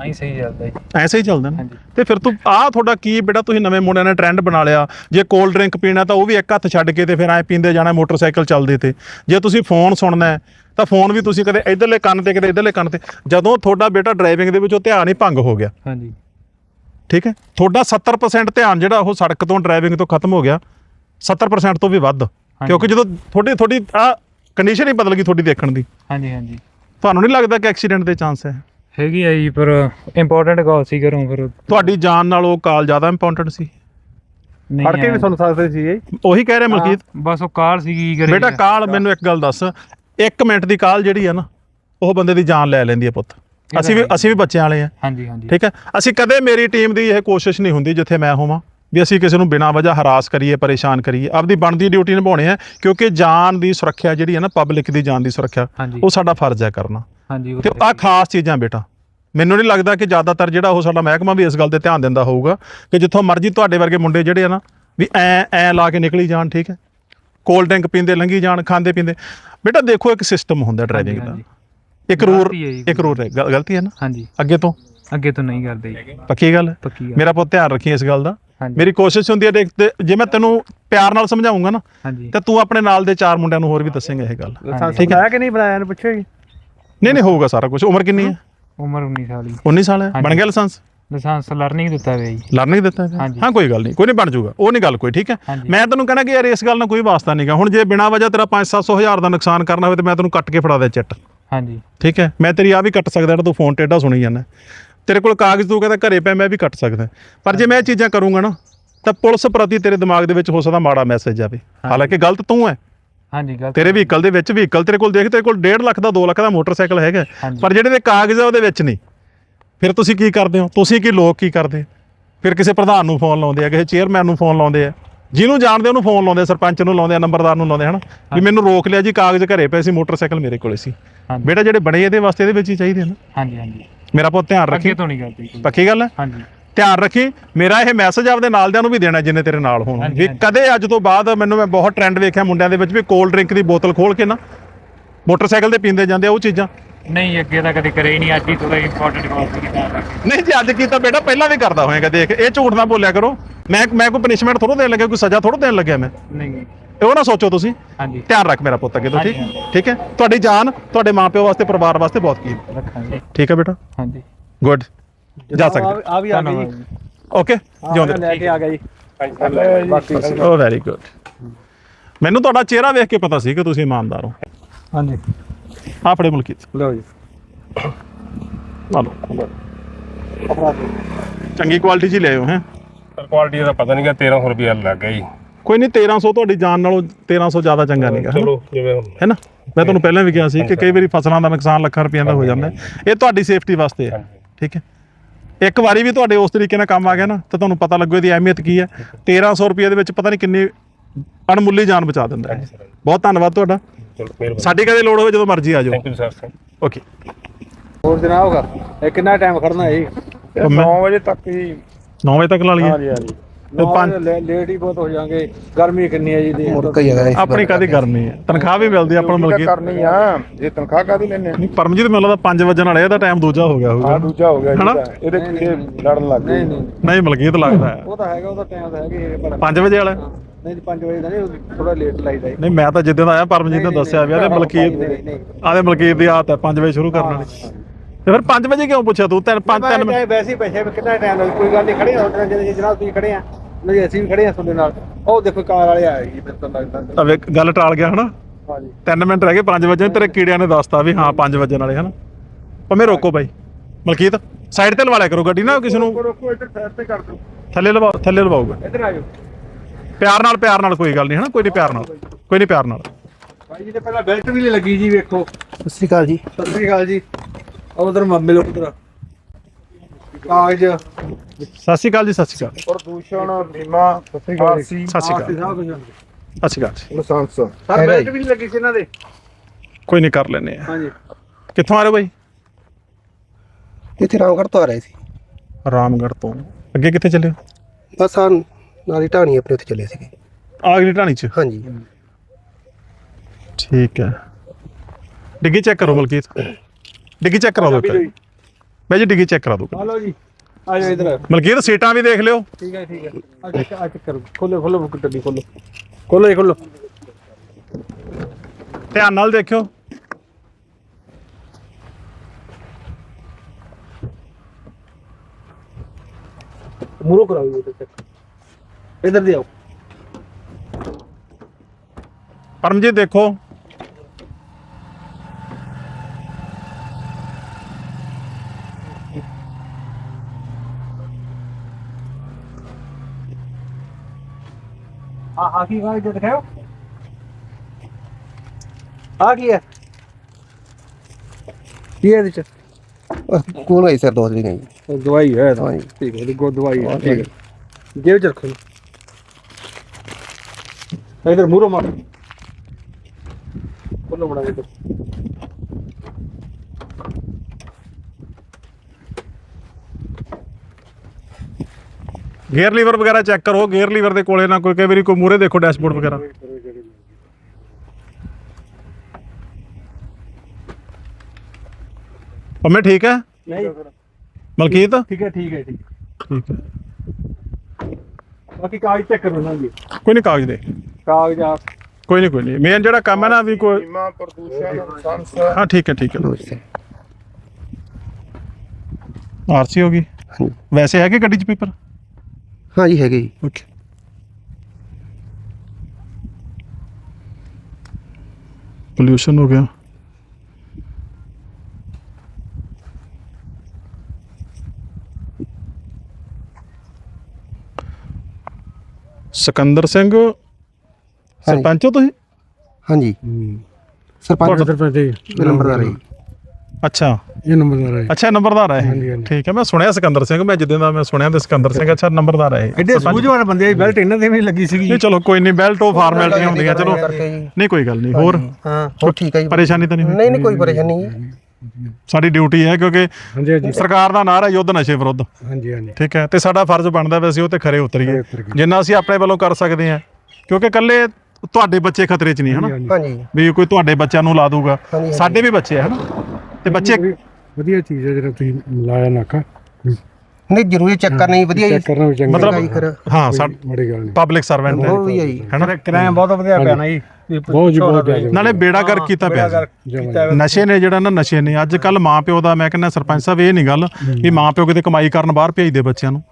ਆਈ ਸਹੀ ਚੱਲਦਾ ਜੀ ਐ ਸਹੀ ਚੱਲਦਾ ਨਾ। ਹਾਂਜੀ। ਤੇ ਫਿਰ ਤੂੰ ਆਹ ਤੁਹਾਡਾ ਕੀ ਬੇਟਾ? ਤੁਸੀਂ ਨਵੇਂ ਮੁੰਡਿਆਂ ਨੇ ਟ੍ਰੈਂਡ ਬਣਾ ਲਿਆ। ਜੇ ਕੋਲਡ ਡਰਿੰਕ ਪੀਣਾ ਤਾਂ ਉਹ ਵੀ ਇੱਕ ਹੱਥ ਛੱਡ ਕੇ ਤੇ ਫਿਰ ਐ ਪੀਂਦੇ ਜਾਣਾ ਮੋਟਰਸਾਈਕਲ ਚੱਲਦੇ ਤੇ। ਜੇ ਤੁਸੀਂ ਫੋਨ ਸੁਣਨਾ ਹੈ ਤਾਂ ਫੋਨ ਵੀ ਤੁਸੀਂ ਕਦੇ ਇਧਰਲੇ ਕੰਨ ਤੇ ਕਦੇ ਇਧਰਲੇ ਕੰਨ ਤੇ। ਜਦੋਂ ਤੁਹਾਡਾ ਬੇਟਾ ਡਰਾਈਵਿੰਗ ਦੇ ਵਿੱਚੋਂ ਧਿਆਨ ਹੀ ਭੰਗ ਹੋ ਗਿਆ। ਹਾਂਜੀ। ਠੀਕ ਹੈ? ਤੁਹਾਡਾ 70% ਧਿਆਨ ਜਿਹੜਾ ਉਹ ਸੜਕ ਤੋਂ ਡਰਾਈਵਿੰਗ ਤੋਂ ਖਤਮ ਹੋ ਗਿਆ। 70% ਤੋਂ ਵੀ ਵੱਧ। ਕਿਉਂਕਿ ਜਦੋਂ ਤੁਹਾਡੀ ਤੁਹਾਡੀ ਆ ਕੰਡੀਸ਼ਨ ਹੀ ਬਦਲ ਗਈ ਤੁਹਾਡੀ ਦੇਖਣ ਦੀ। ਹਾਂਜੀ ਹਾਂਜੀ। ਤੁਹਾਨੂੰ ਨਹੀਂ ਲੱਗਦਾ ਕਿ ਐਕਸੀਡੈਂਟ ਦੇ ਚਾਂਸ ਹੈ? ਹੈਗੀ ਆ ਜੀ ਪਰ ਇੰਪੋਰਟੈਂਟ ਕਾਲ ਸੀ ਕਰੂੰ ਫਿਰ ਤੁਹਾਡੀ ਜਾਨ ਨਾਲੋਂ ਕਾਲ ਜ਼ਿਆਦਾ ਇੰਪੋਰਟੈਂਟ ਸੀ। ਨਹੀਂ ਫੜ ਕੇ ਵੀ ਆਇਆ। ਸੁਣ ਸਕਦੇ ਸੀ ਜੀ। ਉਹੀ ਕਹਿ ਰਿਹਾ ਮਲਕੀਤ। ਬਸ ਉਹ ਕਾਲ ਸੀਗੀ ਕਰੀ ਬੇਟਾ ਕਾਲ ਮੈਨੂੰ ਇੱਕ ਗੱਲ ਦੱਸ। 1 ਮਿੰਟ ਦੀ ਕਾਲ ਜਿਹੜੀ ਹੈ ਨਾ ਉਹ ਬੰਦੇ ਦੀ ਜਾਨ ਲੈ ਲੈਂਦੀ ਹੈ ਪੁੱਤ। ਇਹ ਅਸੀਂ ਵੀ ਹੈ। ਅਸੀਂ ਵੀ ਬੱਚਿਆਂ ਵਾਲੇ ਆ। ਹਾਂਜੀ ਹਾਂਜੀ। ਠੀਕ ਹੈ? ਅਸੀਂ ਕਦੇ ਮੇਰੀ ਟੀਮ ਦੀ ਇਹ ਕੋਸ਼ਿਸ਼ ਨਹੀਂ ਹੁੰਦੀ ਜਿੱਥੇ ਮੈਂ ਹੋਵਾਂ। ਵੀ ਅਸੀਂ ਕਿਸੇ ਨੂੰ ਬਿਨਾਂ ਵਜ੍ਹਾ ਹਰਾਸ ਕਰੀਏ ਪਰੇਸ਼ਾਨ ਕਰੀਏ ਆਪਦੀ ਬਣਦੀ ਡਿਊਟੀ ਨਿਭਾਉਣੀ ਹੈ ਕਿਉਂਕਿ ਜਾਨ ਦੀ ਸੁਰੱਖਿਆ ਜਿਹੜੀ ਹੈ ਨਾ ਪਬਲਿਕ ਦੀ ਜਾਨ ਦੀ ਸੁਰੱਖਿਆ ਹਾਂਜੀ। ਉਹ ਸਾਡਾ ਫਰਜ਼ ਹੈ ਕਰਨਾ। ਹਾਂਜੀ ਉਹ ਤੇ ਤਾਂ ਆ ਖਾਸ ਚੀਜ਼ਾਂ ਬੇਟਾ ਮੈਨੂੰ ਨਹੀਂ ਲੱਗਦਾ ਕਿ ਜ਼ਿਆਦਾਤਰ ਜਿਹੜਾ ਉਹ ਸਾਡਾ ਮਹਿਕਮਾ ਵੀ ਇਸ ਗੱਲ ਤੇ ਧਿਆਨ ਦਿੰਦਾ ਹੋਊਗਾ ਕਿ ਜਿੱਥੋਂ ਮਰਜ਼ੀ ਤੁਹਾਡੇ ਵਰਗੇ ਮੁੰਡੇ ਜਿਹੜੇ ਆ ਨਾ ਵੀ ਐ ਐ ਲਾ ਕੇ ਨਿਕਲੀ ਜਾਣ ਠੀਕ ਹੈ? ਕੋਲਡ ਡਰਿੰਕ ਪੀਂਦੇ ਲੰਗੀ ਜਾਣ ਖਾਂਦੇ ਪੀਂਦੇ। ਬੇਟਾ ਦੇਖੋ ਇੱਕ ਸਿਸਟਮ ਹੁੰਦਾ ਡਰਾਈਵਿੰਗ ਦਾ। ਹਾਂਜੀ। ਇੱਕ ਰੂਲ ਗਲਤੀ ਹੈ ਜੀ। ਇੱਕ ਰੂਲ ਹੈ। ਗਲ- ਗਲਤੀ ਹੈ ਨਾ? ਹਾਂਜੀ। ਅੱਗੇ ਤੋਂ? ਅੱਗੇ ਤੋਂ ਨਹੀਂ ਕਰਦੇ ਜੀ। ਪੱਕੀ ਗੱਲ ਹੈ। ਪੱਕੀ ਮੇਰਾ ਪੁੱਤ ਧਿਆਨ ਰੱਖੀ ਇਸ ਗੱਲ ਦਾ। ਮੇਰੀ ਕੋਸ਼ਿਸ਼ ਹੁੰਦੀ ਹੈ ਦੇਖ ਤੇ ਜੇ ਮੈਂ ਤੈਨੂੰ ਪਿਆਰ ਨਾਲ ਸਮਝਾਉਂਗਾ ਨਾ ਹਾਂਜੀ। ਤਾਂ ਤੂੰ ਆਪਣੇ ਨਾਲ ਦੇ ਚਾਰ ਮੁੰਡਿਆਂ ਨੂੰ ਹੋਰ ਵੀ ਦੱਸੇਂਗਾ ਇਹ ਗੱਲ। ਠੀਕ ਹੈ। ਕਿ ਨਹੀਂ ਬਣਾਇਆ ਇਹਨੂੰ ਪੁੱਛੋ ਜੀ। ਨਹੀਂ ਨਹੀਂ ਹੋਊਗਾ ਸਾਰਾ ਕੁਝ ਉਮਰ ਕਿੰਨੀ ਹੈ? ਉਮਰ 19 ਸਾਲ ਦੀ। 19 ਸਾਲ ਹੈ? ਬਣ। ਗਿਆ ਲਾਇਸੈਂਸ? ਲਾਇਸੈਂਸ ਲਰਨਿੰਗ ਦਿੱਤਾ ਹੋਇਆ ਜੀ। ਲਰਨਿੰਗ ਦਿੱਤਾ ਹੈ। ਹਾਂ ਕੋਈ ਗੱਲ ਨਹੀਂ ਕੋਈ ਨਹੀਂ ਬਣ ਜਾਊਗਾ। ਉਹ ਨਹੀਂ ਗੱਲ ਕੋਈ ਠੀਕ ਹੈ। ਮੈਂ ਤੈਨੂੰ ਕਹਿਣਾ ਕਿ ਯਾਰ ਇਸ ਗੱਲ ਨਾਲ ਕੋਈ ਵਾਸਤਾ ਨਹੀਂਗਾ ਹੁਣ ਜੇ ਬਿਨਾਂ ਵਜ੍ਹਾ ਤੇਰਾ 5-700 ਹਜ਼ਾਰ ਦਾ ਨੁਕਸਾਨ ਕਰਨਾ ਹੋਵੇ ਤੇ ਮੈਂ ਤੈਨੂੰ ਕੱਟ ਕੇ ਫੜਾ ਦੇ ਚਿੱਟ। ਹਾਂਜੀ। ਠੀਕ ਹੈ? ਮੈਂ ਤੇਰੀ ਆ ਵੀ ਕੱਟ ਸਕਦਾ ਜਿਹੜਾ ਤੂੰ ਫੋਨ ਟੇਡਾ ਸੁਣੀ ਜਾਂਦਾ। ਤੇਰੇ ਕੋਲ ਕਾਗਜ਼ ਤੂੰ ਕਹਿੰਦਾ ਘਰੇ ਪਿਆ ਮੈਂ ਵੀ ਕੱਟ ਸਕਦਾ। ਪਰ ਜੇ ਮੈਂ ਇਹ ਚੀਜ਼ਾਂ ਕਰੂੰਗਾ ਨਾ ਤਾਂ ਪੁਲਿਸ ਪ੍ਰਤੀ ਤੇਰੇ ਦਿਮਾਗ ਦੇ ਵਿੱਚ ਹੋ ਸਕਦਾ ਮਾੜਾ ਮੈਸੇਜ ਜਾਵੇ ਹਾਲਾਂਕਿ ਗਲਤ ਤੂੰ ਹੈ। ਹਾਂਜੀ ਗਲਤ ਤੇਰੇ ਵਹੀਕਲ ਦੇ ਵਿੱਚ ਵਹੀਕਲ ਤੇਰੇ ਕੋਲ ਦੇਖ ਤੇਰੇ ਕੋਲ 1.5 ਲੱਖ ਦਾ 2 ਲੱਖ ਦਾ ਮੋਟਰਸਾਈਕਲ ਹੈਗਾ। ਪਰ ਜਿਹੜੇ ਦੇ ਕਾਗਜ਼ ਆ ਉਹਦੇ ਵਿੱਚ ਨਹੀਂ। ਫਿਰ ਤੁਸੀਂ ਕੀ ਕਰਦੇ ਹੋ? ਤੁਸੀਂ ਕੀ ਲੋਕ ਕੀ ਕਰਦੇ? ਫਿਰ ਕਿਸੇ ਪ੍ਰਧਾਨ ਨੂੰ ਫੋਨ ਲਾਉਂਦੇ ਆ ਕਿਸੇ ਚੇਅਰਮੈਨ ਨੂੰ ਫੋਨ ਲਾਉਂਦੇ ਆ। ਜਿਹਨੂੰ ਜਾਣਦੇ ਉਹਨੂੰ ਫੋਨ ਲਾਉਂਦੇ ਆ ਸਰਪੰਚ ਨੂੰ ਲਾਉਂਦੇ ਆ ਨੰਬਰਦਾਰ ਨੂੰ ਲਾਉਂਦੇ ਹਨ? ਵੀ ਮੈਨੂੰ ਰੋਕ ਲਿਆ ਜੀ ਕਾਗਜ਼ ਘਰੇ ਪਏ ਸੀ ਮੋਟਰਸਾਈਕਲ ਮੇਰੇ ਕੋਲੇ ਸੀ। ਬੇਟਾ ਜਿਹੜੇ ਬਣੇ ਇਹਦੇ ਵਾਸਤੇ ਇਹਦੇ ਵਿੱਚ ਹੀ ਚਾਹੀਦੇ ਨੇ। ਹਾਂਜੀ ਹਾਂਜੀ। ਮੇਰਾ ਪੁੱਤ ਧਿਆਨ ਰੱਖੀ। ਅੱਗੇ ਤੋਂ ਨਹੀਂ ਕਰਦੇ। ਪੱਕੀ ਗੱਲ? ਹੈ ਹਾਂਜੀ। ਧਿਆਨ ਰੱਖੀ। ਮੇਰਾ ਇਹ ਮੈਸੇਜ ਆਪਦੇ ਨਾਲਦਿਆਂ ਨੂੰ ਵੀ ਦੇਣਾ ਜਿੰਨੇ ਤੇਰੇ ਨਾਲ ਹੋਣ। ਹਾਂਜੀ, ਵੀ ਹਾਂਜੀ। ਕਦੇ ਅੱਜ ਤੋਂ ਬਾਅਦ ਮੈਨੂੰ ਮੈਂ ਬਹੁਤ ਟ੍ਰੈਂਡ ਵੇਖਿਆ ਮੁੰਡਿਆਂ ਦੇ ਵਿੱਚ ਵੀ ਕੋਲਡ ਡਰਿੰਕ ਦੀ ਬੋਤਲ ਖੋਲ ਕੇ ਨਾ ਮੋਟਰਸਾਈਕਲ ਤੇ ਪੀਂਦੇ ਜਾਂਦੇ ਆ ਉਹ ਚੀਜ਼ਾਂ। ਨਹੀਂ ਅੱਗੇ ਤਾਂ ਕਦੇ ਕਰੇ ਹੀ ਨਹੀਂ। ਅੱਜ ਹੀ ਥੋੜਾ ਇੰਪੋਰਟੈਂਟ ਕਾਲ ਸੀ ਤਾਂ ਕਰਕੇ। ਨਹੀਂ ਜੇ ਅੱਜ ਕੀਤਾ ਬੇਟਾ ਪਹਿਲਾਂ ਵੀ ਕਰਦਾ ਹੋਏਗਾ ਦੇਖ ਇਹ ਝੂਠ ਨਾ ਬੋਲਿਆ ਕਰੋ। ਮੈਂ ਮੈਂ ਕੋਈ ਪਨਿਸ਼ਮੈਂਟ ਥੋੜੋ ਦੇਣ ਲੱਗਿਆ ਕੋਈ ਸਜ਼ਾ ਥੋੜੋ ਦੇਣ ਲੱਗਿਆ ਮੈਂ। ਨਹੀਂ। ਉਹ ਨਾ ਸੋਚੋ ਤੁਸੀਂ। ਹਾਂਜੀ। ਧਿਆਨ ਰੱਖ ਮੇਰਾ ਪੁੱਤ ਅੱਗੇ ਤੋਂ ਠੀਕ? ਹਾਂਜੀ, ਠੀਕ ਹੈ? ਤੁਹਾਡੀ ਜਾਨ ਤੁਹਾਡੇ ਮਾਪਿਓ ਵਾਸਤੇ ਪਰਿਵਾਰ ਵਾਸਤੇ ਬਹੁਤ ਕੀਮਤ ਰੱਖਾਂਗੇ। ਠੀਕ ਹੈ ਬੇਟਾ? ਹਾਂਜੀ। ਗੁੱਡ ਜਾ ਸਕਦੇ। ਆ ਵੀ ਆ ਗਈ। ਧੰਨਵਾਦ ਜੀ। ਓਕੇ ਜਿਉਂਦੇ ਲੈ ਕੇ ਆ ਗਿਆ ਜੀ ਬਾਕੀ ਓ ਵੈਰੀ ਗੁੱਡ ਮੈਨੂੰ ਤੁਹਾਡਾ ਚਿਹਰਾ ਵੇਖ ਕੇ ਪਤਾ ਸੀ ਕਿ ਤੁਸੀਂ ਇਮਾਨਦਾਰ ਹੋ। ਹਾਂਜੀ। ਆ ਫੜੇ ਮੁਲਕੀਤ। ਲਓ ਜੀ। ਆ ਲਓ। ਚੰਗੀ ਕੁਆਲਿਟੀ ਚ ਹੀ ਲਿਆਇਓ ਹੈ। ਪਰ ਕੁਆਲਿਟੀ ਦਾ ਪਤਾ ਨਹੀਂਗਾ 1300 ਰੁਪਏ ਲੱਗ ਗਿਆ ਜੀ। ਕੋਈ ਨਹੀਂ 1300 ਤੁਹਾਡੀ ਜਾਨ ਨਾਲੋਂ 1300 ਜ਼ਿਆਦਾ ਚੰਗਾ ਨਹੀਂਗਾ ਚਲੋ ਜਿਵੇਂ ਹੁਣ। ਹੈ ਨਾ? ਮੈਂ ਤੁਹਾਨੂੰ ਪਹਿਲਾਂ ਵੀ ਕਿਹਾ ਸੀ ਕਿ ਕਈ ਵਾਰੀ ਫਸਲਾਂ ਦਾ ਨੁਕਸਾਨ ਲੱਖਾਂ ਰੁਪਈਆਂ ਦਾ ਹੋ ਜਾਂਦਾ ਹੈ। ਇਹ ਤੁਹਾਡੀ ਸੇਫਟੀ ਵਾਸਤੇ ਹੈ ਠੀਕ ਹੈ? ਇੱਕ ਵਾਰੀ ਵੀ ਤੁਹਾਡੇ ਉਸ ਤਰੀਕੇ ਨਾਲ ਕੰਮ ਆ ਗਿਆ ਨਾ ਤਾਂ ਤੁਹਾਨੂੰ ਪਤਾ ਲੱਗੂ ਇਹਦੀ ਅਹਿਮੀਅਤ ਕੀ ਹੈ। 1300 ਰੁਪਏ ਦੇ ਵਿੱਚ ਪਤਾ ਨਹੀਂ ਕਿੰਨੀ ਅਣਮੁੱਲੀ ਜਾਨ ਬਚਾ ਦਿੰਦਾ ਹੈ। ਬਹੁਤ ਧੰਨਵਾਦ ਤੁਹਾਡਾ। ਸਾਡੀ ਕਦੇ ਲੋੜ ਹੋਵੇ ਜਦੋਂ ਮਰਜ਼ੀ ਆ ਜਾਓ। ਥੈਂਕ ਯੂ ਸਰ ਓਕੇ ਹੋਰ ਜਨਾਬ ਹੋਗਾ ਇਹ ਕਿੰਨਾ ਟਾਈਮ ਖੜਨਾ ਹੈ ਜੀ? 9 ਵਜੇ ਤੱਕ ਹੀ 9 ਵਜੇ ਤੱਕ ਲਾ ਲਈਏ। ਹਾਂਜੀ ਹਾਂਜੀ। ਤੇ ਪੰਜ- ਲੇਟ ਹੀ ਬਹੁਤ ਹੋ ਜਾਣਗੇ। ਗਰਮੀ ਕਿੰਨੀ ਹੈ ਜੀ ਲਓ। ਆਪਣੀ ਕਾਦੀ ਕਰਨੀ ਹੈ? ਤਨਖਾਹ ਵੀ ਮਿਲਦੀ ਆਪਾਂ ਨੂੰ ਮਿਲ ਗਈ। ਕਰਨੀ ਆ। ਜੇ ਤਨਖਾਹ ਕਾਦੀ ਲੈਣੇ ਨਹੀਂ ਪਰਮਜੀਤ ਮੈਨੂੰ ਲੱਗਦਾ 5 ਵਜਣ ਵਾਲੇ ਇਹਦਾ ਟਾਈਮ ਦੂਜਾ ਹੋ ਗਿਆ ਆ ਹੋਊਗਾ ਦੂਜਾ ਹੋ ਗਿਆ? ਜੀ ਇਹਦਾ। ਪਿੱਛੇ ਲੜਨ ਲੱਗ ਗਏ। ਨਹੀਂ ਨਹੀਂ। ਮਲਕੀਤ ਲੱਗਦਾ ਹੈ। ਉਹ ਤਾਂ ਹੈਗਾ ਉਹਦਾ ਟਾਈਮ ਤਾਂ ਹੈਗਾ ਹੀ ਹੈ ਪਰ 5 ਵਜੇ ਵਾਲਾ? ਨਹੀਂ ਨਹੀਂ 5 ਵਜੇ ਦਾ ਨਹੀਂ ਥੋੜਾ ਲੇਟ ਲਾਈਦਾ ਨਹੀਂ ਮੈਂ ਤਾਂ ਜਿੱਦਾਂ ਦਾ ਆਇਆ ਪਰਮਜੀਤ ਨੇ ਦੱਸਿਆ ਵੀ ਆਦੇ ਮਲਕੀਤ ਆਦੇ ਮਲਕੀਤ ਦੀ ਆਦਤ ਹੈ 5 ਵਜੇ ਸ਼ੁਰੂ ਕਰਨ। ਵਾਲੀ ਤੇ ਫਿਰ 5 ਵਜੇ ਕਿਉਂ ਪੁੱਛਿਆ ਤੂੰ? ਤਿੰਨ ਪੰਜ ਤਿੰਨ ਮੈਂ ਵੈਸੇ ਹੀ ਪੈਸੇ ਕਿੰਨਾ ਟਾਈਮ ਲੱਗ ਕੋਈ ਗੱਲ ਨਹੀਂ ਖੜੇ ਨਾਲ ਜਨਾਬ ਤੁਸੀਂ ਖੜੇ ਆ। ਨਹੀਂ ਅਸੀਂ ਵੀ ਖੜੇ ਆ ਤੁਹਾਡੇ ਨਾਲ। ਉਹ ਦੇਖੋ ਕਾਰ ਵਾਲੇ ਆਏ ਜੀ ਮੈਨੂੰ ਤਾਂ ਲੱਗਦਾ। ਵੇਖ ਗੱਲ ਟਾਲ ਗਿਆ ਹਨਾ? ਹਾਂਜੀ। 3 ਮਿੰਟ ਰਹਿ ਗਏ 5 ਵਜੇ ਤੇਰੇ ਕੀੜਿਆਂ ਨੇ ਦੱਸਤਾ ਵੀ ਹਾਂ 5 ਵਜੇ ਵਾਲੇ ਹਨਾ? ਭਵੇਂ ਰੋਕੋ ਬਾਈ। ਮਲਕੀਤ ਸਾਈਡ ਤੇ ਲਵਾ ਲਿਆ ਕਰੋ ਗੱਡੀ ਨਾ ਕਿਸੇ ਨੂੰ। ਰੋਕੋ ਇੱਧਰ ਸਾਈਡ ਤੇ ਕਰ ਦਿਓ। ਥੱਲੇ ਲਵਾ ਥੱਲੇ ਲਵਾਊਗਾ। ਇੱਧਰ ਆ ਜਾਓ। ਪਿਆਰ ਨਾਲ ਪਿਆਰ ਨਾਲ ਕੋਈ ਗੱਲ ਨਹੀਂ ਹਨਾ? ਕੋਈ ਨਹੀਂ ਪਿਆਰ ਨਾਲ। ਕੋਈ ਨਹੀਂ ਪਿਆਰ ਨਾਲ। ਭਾਈ ਜੀ ਤੇ ਪਹਿਲਾਂ ਬੈਲਟ ਵੀ ਨਹੀਂ ਲੱਗੀ ਜੀ ਵੇਖੋ। ਸਤਿ ਸ਼੍ਰੀ ਅਕਾਲ ਜੀ। ਸਤਿ ਸ੍ਰੀ ਅਕਾਲ ਜੀ। ਉਧਰ ਮੰਮੇ ਲੋ ਉਧਰ। ਕਾਗਜ਼। ਸਤਿ ਸ਼੍ਰੀ ਅਕਾਲ ਜੀ ਸਤਿ ਸ਼੍ਰੀ ਅਕਾਲ। ਪ੍ਰਦੂਸ਼ਣ ਬੀਮਾ ਆਰਸੀ। ਸਤਿ ਸ਼੍ਰੀ ਅਕਾਲ। ਸਾਹਿਬ ਸਤਿ ਸ਼੍ਰੀ ਅਕਾਲ ਜੀ। ਲਾਇਸੈਂਸ। ਸਰ ਬੈਲਟ ਵੀ ਨਹੀਂ ਲੱਗੀ ਸੀ ਇਹਨਾਂ ਦੇ। ਕੋਈ ਨਹੀਂ ਕਰ ਲੈਨੇ ਆ। ਹਾਂਜੀ। ਕਿੱਥੋਂ ਆ ਰਹੇ ਹੋ ਬਾਈ? ਇੱਥੇ ਰਾਮਗੜ੍ਹ ਤੋਂ ਆ ਰਹੇ ਸੀ। ਰਾਮਗੜ੍ਹ ਤੋਂ। ਅੱਗੇ ਕਿੱਥੇ ਚੱਲੇ ਹੋ? ਬਸ ਆ ਨਾਲੀ ਢਾਣੀ ਆਪਣੇ ਉੱਥੇ ਚੱਲੇ ਸੀਗੇ। ਆਗਲੀ ਢਾਣੀ ਚ? ਹਾਂਜੀ। ਠੀਕ ਹੈ। ਡਿੱਗੀ ਚੈੱਕ ਕਰੋ ਮਲਕੀਤ। ਡਿੱਗੀ ਚੈੱਕ ਕਰਾ ਦਿਓ ਇੱਕ ਵਾਰੀ। ਬਾਈ ਜੀ ਡਿੱਗੀ ਚੈੱਕ ਕਰਾ ਦਿਓ ਹਲੋ ਜੀ ਆ ਜਾਓ ਇਧਰ। ਮਲਕੀਤ ਸੀਟਾਂ ਵੀ ਦੇਖ ਲਿਓ। ਠੀਕ ਹੈ ਠੀਕ ਹੈ। ਆ ਚੈੱਕ ਆ ਚੈੱਕ ਕਰੋ। ਖੋਲੋ ਖੋਲੋ ਬੁੱਕ ਟੱਡੀ ਖੋਲੋ। ਖੋਲੋ ਜੀ ਖੋਲੋ। ਧਿਆਨ ਨਾਲ ਦੇਖਿਓ। ਮੂਰੋ ਕਰਾਓ ਜੀ ਚੈੱਕ ਇਧਰ ਦੀ ਆਓ। ਪਰਮਜੀਤ ਦੇਖੋ। ਆ ਆ ਕੀ ਗਾਇ ਦਿਖਾਓ ਆ ਕੀ ਹੈ ਕੀ ਹੈ ਇਹਦੇ ਚ? ਕੋਲ ਆਈ ਸਰ ਦੋ ਦਿਨ ਗਈ ਉਹ ਦਵਾਈ ਹੈ। ਹਾਂਜੀ। ਠੀਕ ਹੈ ਗੋ ਦਵਾਈ ਹੈ ਠੀਕ ਹੈ। ਜੇਬ ਚ ਰੱਖੋ ਇਧਰ ਮੂਰੋ ਮਾਰ ਖੋਲੋ ਬਣਾ ਇਧਰ ਗੇਅਰ ਲੀਵਰ ਵਗੈਰਾ ਚੈੱਕ ਕਰੋ ਗੇਅਰ ਲੀਵਰ ਦੇ ਕੋਲੇ ਨਾ ਕੋਈ ਕਈ ਵਾਰੀ ਕੋਈ ਮੂਰੇ ਦੇਖੋ ਡੈਸ਼ਬੋਰਡ ਵਗੈਰਾ। ਪੰਮੇ ਠੀਕ ਹੈ? ਨਹੀਂ। ਮਲਕੀਤ? ਠੀਕ ਹੈ ਠੀਕ ਹੈ ਠੀਕ ਠੀਕ ਹੈ। ਬਾਕੀ ਕਾਗਜ਼ ਚੈੱਕ ਕਰੋ ਨਾ ਜੀ। ਕੋਈ ਨਹੀਂ ਕਾਗਜ਼ ਦੇ। ਕਾਗਜ਼ ਆ। ਕੋਈ ਨਹੀਂ ਕੋਈ ਨਹੀਂ ਮੇਨ ਜਿਹੜਾ ਕੰਮ ਹੈ ਨਾ ਵੀ ਕੋਈ ਬੀਮਾ ਪ੍ਰਦੂਸ਼ਣ ਲਾਇਸੈਂਸ ਹਾਂ ਠੀਕ ਹੈ ਠੀਕ ਹੈ। ਆਰਸੀ ਹੋ ਗਈ। ਵੈਸੇ ਹੈ ਕਿ ਗੱਡੀ 'ਚ ਪੇਪਰ ਹਾਂਜੀ ਹੈਗੇ ਜੀ। ਓਕੇ ਪੋਲਿਊਸ਼ਨ ਹੋ ਗਿਆ। ਸਿਕੰਦਰ ਸਿੰਘ ਸਰਪੰਚ ਹੋ ਤੁਸੀਂ? ਹਾਂਜੀ। ਸਰਪੰਚ। ਸਰਪੰਚ ਜੀ। ਦੇ ਨੰਬਰਦਾਰ ਜੀ। ਅੱਛਾ। ਇਹ ਨੰਬਰਦਾਰ ਹੈ ਅੱਛਾ ਨੰਬਰਦਾਰ ਹੈ। ਠੀਕ ਹੈ ਮੈਂ ਸੁਣਿਆ ਸਿਕੰਦਰ ਸਿੰਘ ਮੈਂ ਜਿੱਦਾਂ ਦਾ ਮੈਂ ਸੁਣਿਆ ਤੇ ਸਿਕੰਦਰ ਸਿੰਘ ਅੱਛਾ ਨੰਬਰਦਾਰ ਹੈ ਇਹ। ਐਡੇ। ਸੂਝਵਾਨ ਬੰਦੇ ਬੈਲਟ ਇਹਨਾਂ ਦੇ ਵੀ ਲੱਗੀ ਸੀਗੀ। ਨਹੀਂ ਚਲੋ ਕੋਈ ਨਹੀਂ ਬੈਲਟ ਉਹ ਫਾਰਮੈਲਿਟੀਆਂ ਹੁੰਦੀਆਂ ਚਲੋ। ਨਹੀਂ ਕੋਈ ਗੱਲ ਨਹੀਂ ਹੋਰ? ਹਾਂ ਹੋਰ ਠੀਕ ਹੈ ਜੀ। ਪਰੇਸ਼ਾਨੀ ਤਾਂ ਨਹੀਂ ਹੋਈ? ਨਹੀਂ ਨਹੀਂ ਕੋਈ ਪਰੇਸ਼ਾਨੀ ਨਹੀਂ। ਸਾਡੀ ਡਿਊਟੀ ਹੈ ਕਿਉਂਕਿ ਹਾਂਜੀ ਹਾਂਜੀ। ਸਰਕਾਰ ਦਾ ਨਾਰਾ ਯੁੱਧ ਨਸ਼ੇ ਵਿਰੁੱਧ। ਹਾਂਜੀ ਹਾਂਜੀ। ਠੀਕ ਹੈ ਤੇ ਸਾਡਾ ਫਰਜ਼ ਬਣਦਾ ਵੈਸੇ ਉਹ ਤੇ ਖਰੇ ਉਤਰੀਏ। ਜਿੰਨਾ ਅਸੀਂ ਆਪਣੇ ਵੱਲੋਂ ਕਰ ਸਕਦੇ ਹਾਂ ਕਿਉਂਕਿ ਇਕੱਲੇ ਤੁਹਾਡੇ ਬੱਚੇ ਖਤਰੇ 'ਚ ਨਹੀਂ ਹਨਾ ਹਾਂਜੀ ਵੀ ਕੋਈ ਤੁਹਾਡੇ ਬੱਚਿਆਂ ਨੂੰ ਲਾ ਦੂਗਾ। ਸਾਡੇ ਵੀ ਬੱਚੇ ਆ ਹਨਾ ਤੇ ਬੱਚੇ ਵਧੀਆ ਚੀਜ਼ ਹੈ ਜਿਹੜਾ ਤੁਸੀਂ ਲਾਇਆ ਨਾਕਾ। ਨਹੀਂ ਜ਼ਰੂਰੀ ਚੈੱਕ ਕਰਨਾ ਜੀ ਵਧੀਆ ਜੀ। ਕਰਨਾ ਵੀ ਚੰਗਾ ਚੰਗਾ ਜੀ ਮਤਲਬ ਫਿਰ ਹਾਂ ਸਾ ਬੜੀ ਗੱਲ ਨਹੀਂ। ਪਬਲਿਕ ਸਰਵੈਂਟ ਬਹੁਤ ਵਧੀਆ ਜੀ। ਹੈਨਾ ਕਿਰਾਇਆ ਬਹੁਤ ਵਧੀਆ ਪਿਆ ਨਾ ਜੀ। ਬਹੁਤ ਜੀ ਬਹੁਤ ਜ਼ਿਆਦਾ। ਨਾਲੇ ਬੇੜਾ ਕਰ ਕੀਤਾ ਪਿਆ ਜੀ। ਕੀਤਾ ਨਸ਼ੇ ਨੇ ਜਿਹੜਾ ਨਾ ਨਸ਼ੇ ਨੇ। ਅੱਜ ਕੱਲ ਮਾਂ ਪਿਓ ਦਾ ਮੈਂ ਕਹਿੰਦਾ ਸਰਪੰਚ ਸਾਹਿਬ ਇਹ ਨਹੀਂ ਗੱਲ ਵੀ ਮਾਂ ਪਿਓ ਕਿਤੇ ਕਮਾਈ ਕਰਨ ਬਾਹਰ ਭੇਜਦੇ ਬੱਚਿਆਂ ਨੂੰ।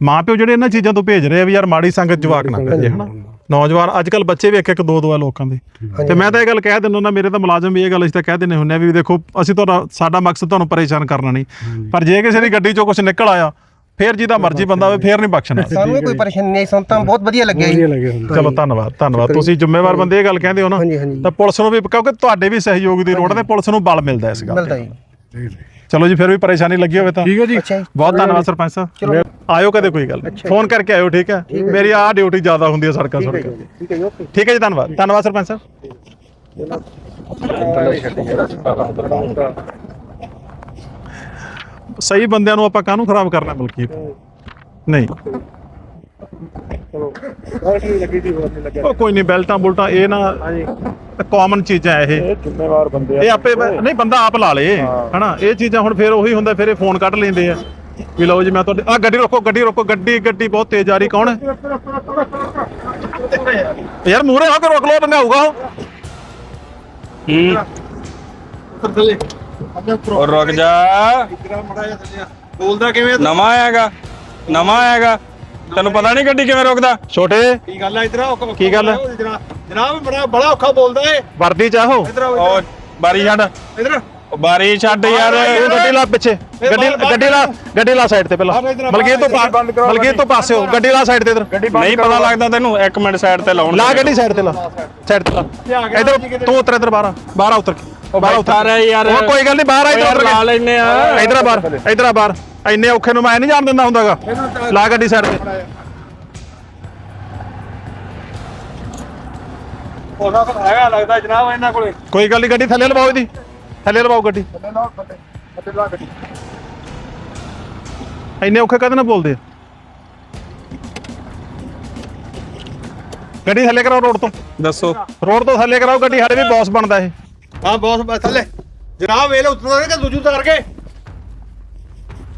ਮਾਂ ਪਿਓ ਜਿਹੜੇ ਇਹਨਾਂ ਚੀਜ਼ਾਂ ਤੋਂ ਭੇਜ ਰਹੇ ਆ ਵੀ ਯਾਰ ਮਾੜੀ ਸੰਗਤ ਜਵਾਕ ਨਾ ਭੇਜੇ ਹਨਾ? ਨੌਜਵਾਨ ਅੱਜ ਕੱਲ ਬੱਚੇ ਵੀ ਇੱਕ ਇੱਕ ਦੋ ਦੋ ਆ ਲੋਕਾਂ ਦੇ। ਤੇ ਮੈਂ ਤਾਂ ਇਹ ਗੱਲ ਕਹਿ ਦਿੰਦਾ ਹੁੰਦਾ ਮੇਰੇ ਤਾਂ ਮੁਲਾਜ਼ਮ ਵੀ ਇਹ ਗੱਲ ਅਸੀਂ ਤਾਂ ਕਹਿ ਦਿੰਦੇ ਹੁੰਦੇ ਆ ਵੀ ਦੇਖੋ ਅਸੀਂ ਤੁਹਾਡਾ ਸਾਡਾ ਮਕਸਦ ਤੁਹਾਨੂੰ ਪਰੇਸ਼ਾਨ ਕਰਨਾ ਨਹੀਂ। ਪਰ ਜੇ ਕਿਸੇ ਦੀ ਗੱਡੀ ਚੋਂ ਕੁਝ ਨਿਕਲ ਆਇਆ ਫੇਰ ਜਿਹਦਾ ਮਰਜ਼ੀ ਬੰਦਾ ਹੋਵੇ ਫੇਰ ਨਹੀਂ ਬਖਸ਼ਣਾ। ਸਾਨੂੰ ਕੋਈ ਪਰੇਸ਼ਾਨੀ ਨਹੀਂ ਸਾਨੂੰ ਤਾਂ ਬਹੁਤ ਵਧੀਆ ਲੱਗਿਆ ਜੀ। ਚਲੋ ਧੰਨਵਾਦ ਧੰਨਵਾਦ। ਤੁਸੀਂ ਜ਼ਿੰਮੇਵਾਰ ਬੰਦੇ ਇਹ ਗੱਲ ਕਹਿੰਦੇ ਹੋ ਨਾ ਤਾਂ ਪੁਲਿਸ ਨੂੰ ਵੀ ਕਿਉਂਕਿ ਤੁਹਾਡੇ ਵੀ ਸਹਿਯੋਗ ਦੀ ਲੋੜ ਹੈ ਤੇ ਪੁਲਿਸ ਨੂੰ ਬਲ ਮਿਲਦਾ ਇਸ ਗੱਲ ਮਿਲਦਾ ਜੀ। ਚਲੋ ਜੀ ਫਿਰ ਵੀ ਪਰੇਸ਼ਾਨੀ ਲੱਗੀ ਹੋਵੇ ਤਾਂ। ਠੀਕ ਹੈ ਜੀ। ਬਹੁਤ ਧੰਨਵਾਦ ਸਰਪੰਚ ਸਾਹਿਬ। ਆਇਓ ਕਦੇ ਕੋਈ ਗੱਲ ਨਹੀਂ। ਫੋਨ ਕਰਕੇ ਆਇਓ ਠੀਕ ਹੈ? ਮੇਰੀ ਆਹ ਡਿਊਟੀ ਜ਼ਿਆਦਾ ਹੁੰਦੀ ਹੈ ਸੜਕਾਂ ਸੜਕਾਂ ਠੀਕ ਹੈ ਜੀ ਓਕੇ। ਠੀਕ ਹੈ ਜੀ ਧੰਨਵਾਦ। ਧੰਨਵਾਦ ਸਰਪੰਚ ਸਾਹਿਬ। ਸਹੀ ਬੰਦਿਆਂ ਨੂੰ ਆਪਾਂ ਕਾਹਨੂੰ ਖਰਾਬ ਕਰਨਾ ਬਲਕਿ ਨਹੀਂ। ਲੱਗੀ ਸੀ ਹੋਰ ਨਹੀਂ ਲੱਗਿਆ? ਉਹ ਕੋਈ ਨਹੀਂ ਬੈਲਟਾਂ ਬੁਲਟਾਂ ਇਹ ਨਾ ਕਾਮਨ ਚੀਜ਼ਾਂ ਇਹ। ਜ਼ਿੰਮੇਵਾਰ ਬੰਦੇ ਇਹ ਆਪੇ ਬ- ਨਹੀਂ ਬੰਦਾ ਆਪ ਲਾ ਲੇ। ਹਨਾ ਇਹ ਚੀਜ਼ਾਂ ਹੁਣ ਫਿਰ ਉਹੀ ਹੁੰਦਾ ਫਿਰ ਇਹ ਫੋਨ ਕੱਢ ਲੈਂਦੇ ਆ। ਵੀ ਲਓ ਜੀ ਮੈਂ ਤੁਹਾਡੇ ਆ ਗੱਡੀ ਰੋਕੋ ਗੱਡੀ ਰੋਕੋ ਗੱਡੀ ਗੱਡੀ ਬਹੁਤ ਤੇਜ਼ ਆ ਰਹੀ ਕੌਣ ਹੈ? ਯਾਰ ਮੂਰੇ ਹੋ ਕੇ ਰੋਕ ਲੋ ਲੰਘਾਊਗਾ ਉਹ। ਔਰ ਰੁਕ ਜਾ। ਇਧਰ ਮੜਾ ਜਾ ਥੱਲੇ ਆ। ਬੋਲਦਾ ਕਿਵੇਂ? ਨਵਾਂ ਆਏਗਾ ਨਵਾਂ ਆਏਗਾ ਤੈਨੂੰ ਪਤਾ ਨਹੀਂ ਗੱਡੀ ਕਿਵੇਂ ਰੁਕਦਾ? ਛੋਟੇ। ਕੀ ਗੱਲ ਆ ਇਧਰ ਕੀ ਗੱਲ? ਜਨਾਬ ਬੜਾ ਬੜਾ ਔਖਾ ਬੋਲਦਾ ਏ। ਵਰਦੀ ਚਾਹੋ ਇਧਰ ਉਹ ਬਾਰੀ ਛੱਡ। ਇਧਰ। ਬਾਰੀ ਛੱਡ ਯਾਰ ਗੱਡੀ ਲਾ ਪਿੱਛੇ। ਗੱਡੀ ਗੱਡੀ ਲਾ ਗੱਡੀ ਲਾ ਸਾਈਡ ਤੇ ਪਹਿਲਾਂ। ਮਲਕੀਤ ਤੋਂ ਪਾ- ਮਲਕੀਤ ਤੋਂ ਪਾਸੇ ਹੋ। ਗੱਡੀ ਲਾ ਸਾਈਡ ਤੇ ਇਧਰ। ਨਹੀਂ ਪਤਾ ਲੱਗਦਾ ਤੈਨੂੰ ਇੱਕ ਮਿੰਟ ਸਾਈਡ ਤੇ ਲਾਉਣ ਲਾ ਗੱਡੀ ਸਾਈਡ ਤੇ ਲਾ। ਸਾਈਡ ਤੇ ਲਾ। ਇਧਰ ਤੂੰ ਉਤਰ ਇਧਰ ਬਾਹਰ ਆ, ਬਾਹਰ ਆ ਉਤਰ। ਕੇ ਬਾਹਰ ਉਤਰ ਯਾਰ। ਉਹ ਕੋਈ ਗੱਲ ਨਹੀਂ ਬਾਹਰ ਆ ਉਹ ਇਧਰ ਯਾਰ ਉਤਰ ਲਾ ਕੇ ਲੈਨੇ ਆ। ਇਧਰ ਆ ਬਾਹਰ ਇਧਰ ਆ ਬਾਹਰ। ਇੰਨੇ ਔਖੇ ਨੂੰ ਮੈਂ ਨਹੀਂ ਜਾਣ ਦਿੰਦਾ ਹੁੰਦਾਗਾ। ਲਾ ਗੱਡੀ ਸਾਈਡ ਤੇ। ਉਹਨਾਂ ਕੋਲ ਹੈਗਾ ਲੱਗਦਾ ਜਨਾਬ ਇਹਨਾਂ ਕੋਲੇ। ਕੋਈ ਗੱਲ ਨਹੀਂ ਗੱਡੀ ਥੱਲੇ ਲਵਾਓ ਇਹਦੀ। ਥੱਲੇ ਲਵਾਓ ਗੱਡੀ। ਅਤੇ ਲਾ ਗੱਡੀ। ਇੰਨੇ ਔਖੇ ਕਦੇ ਨਾ ਬੋਲਦੇ? ਗੱਡੀ ਥੱਲੇ ਕਰਾਓ ਰੋਡ ਤੋਂ। ਦੱਸੋ। ਰੋਡ ਤੋਂ ਥੱਲੇ ਕਰਾਓ ਗੱਡੀ ਸਾਡੇ ਵੀ ਬੌਸ ਬਣਦਾ ਇਹ। ਹਾਂ ਬੌਸ ਬਸ ਥੱਲੇ। ਜਨਾਬ ਵੇਲੇ ਉਤਰਦਾ ਕਿ ਦੂਜੂ ਉਤਾਰ ਕੇ।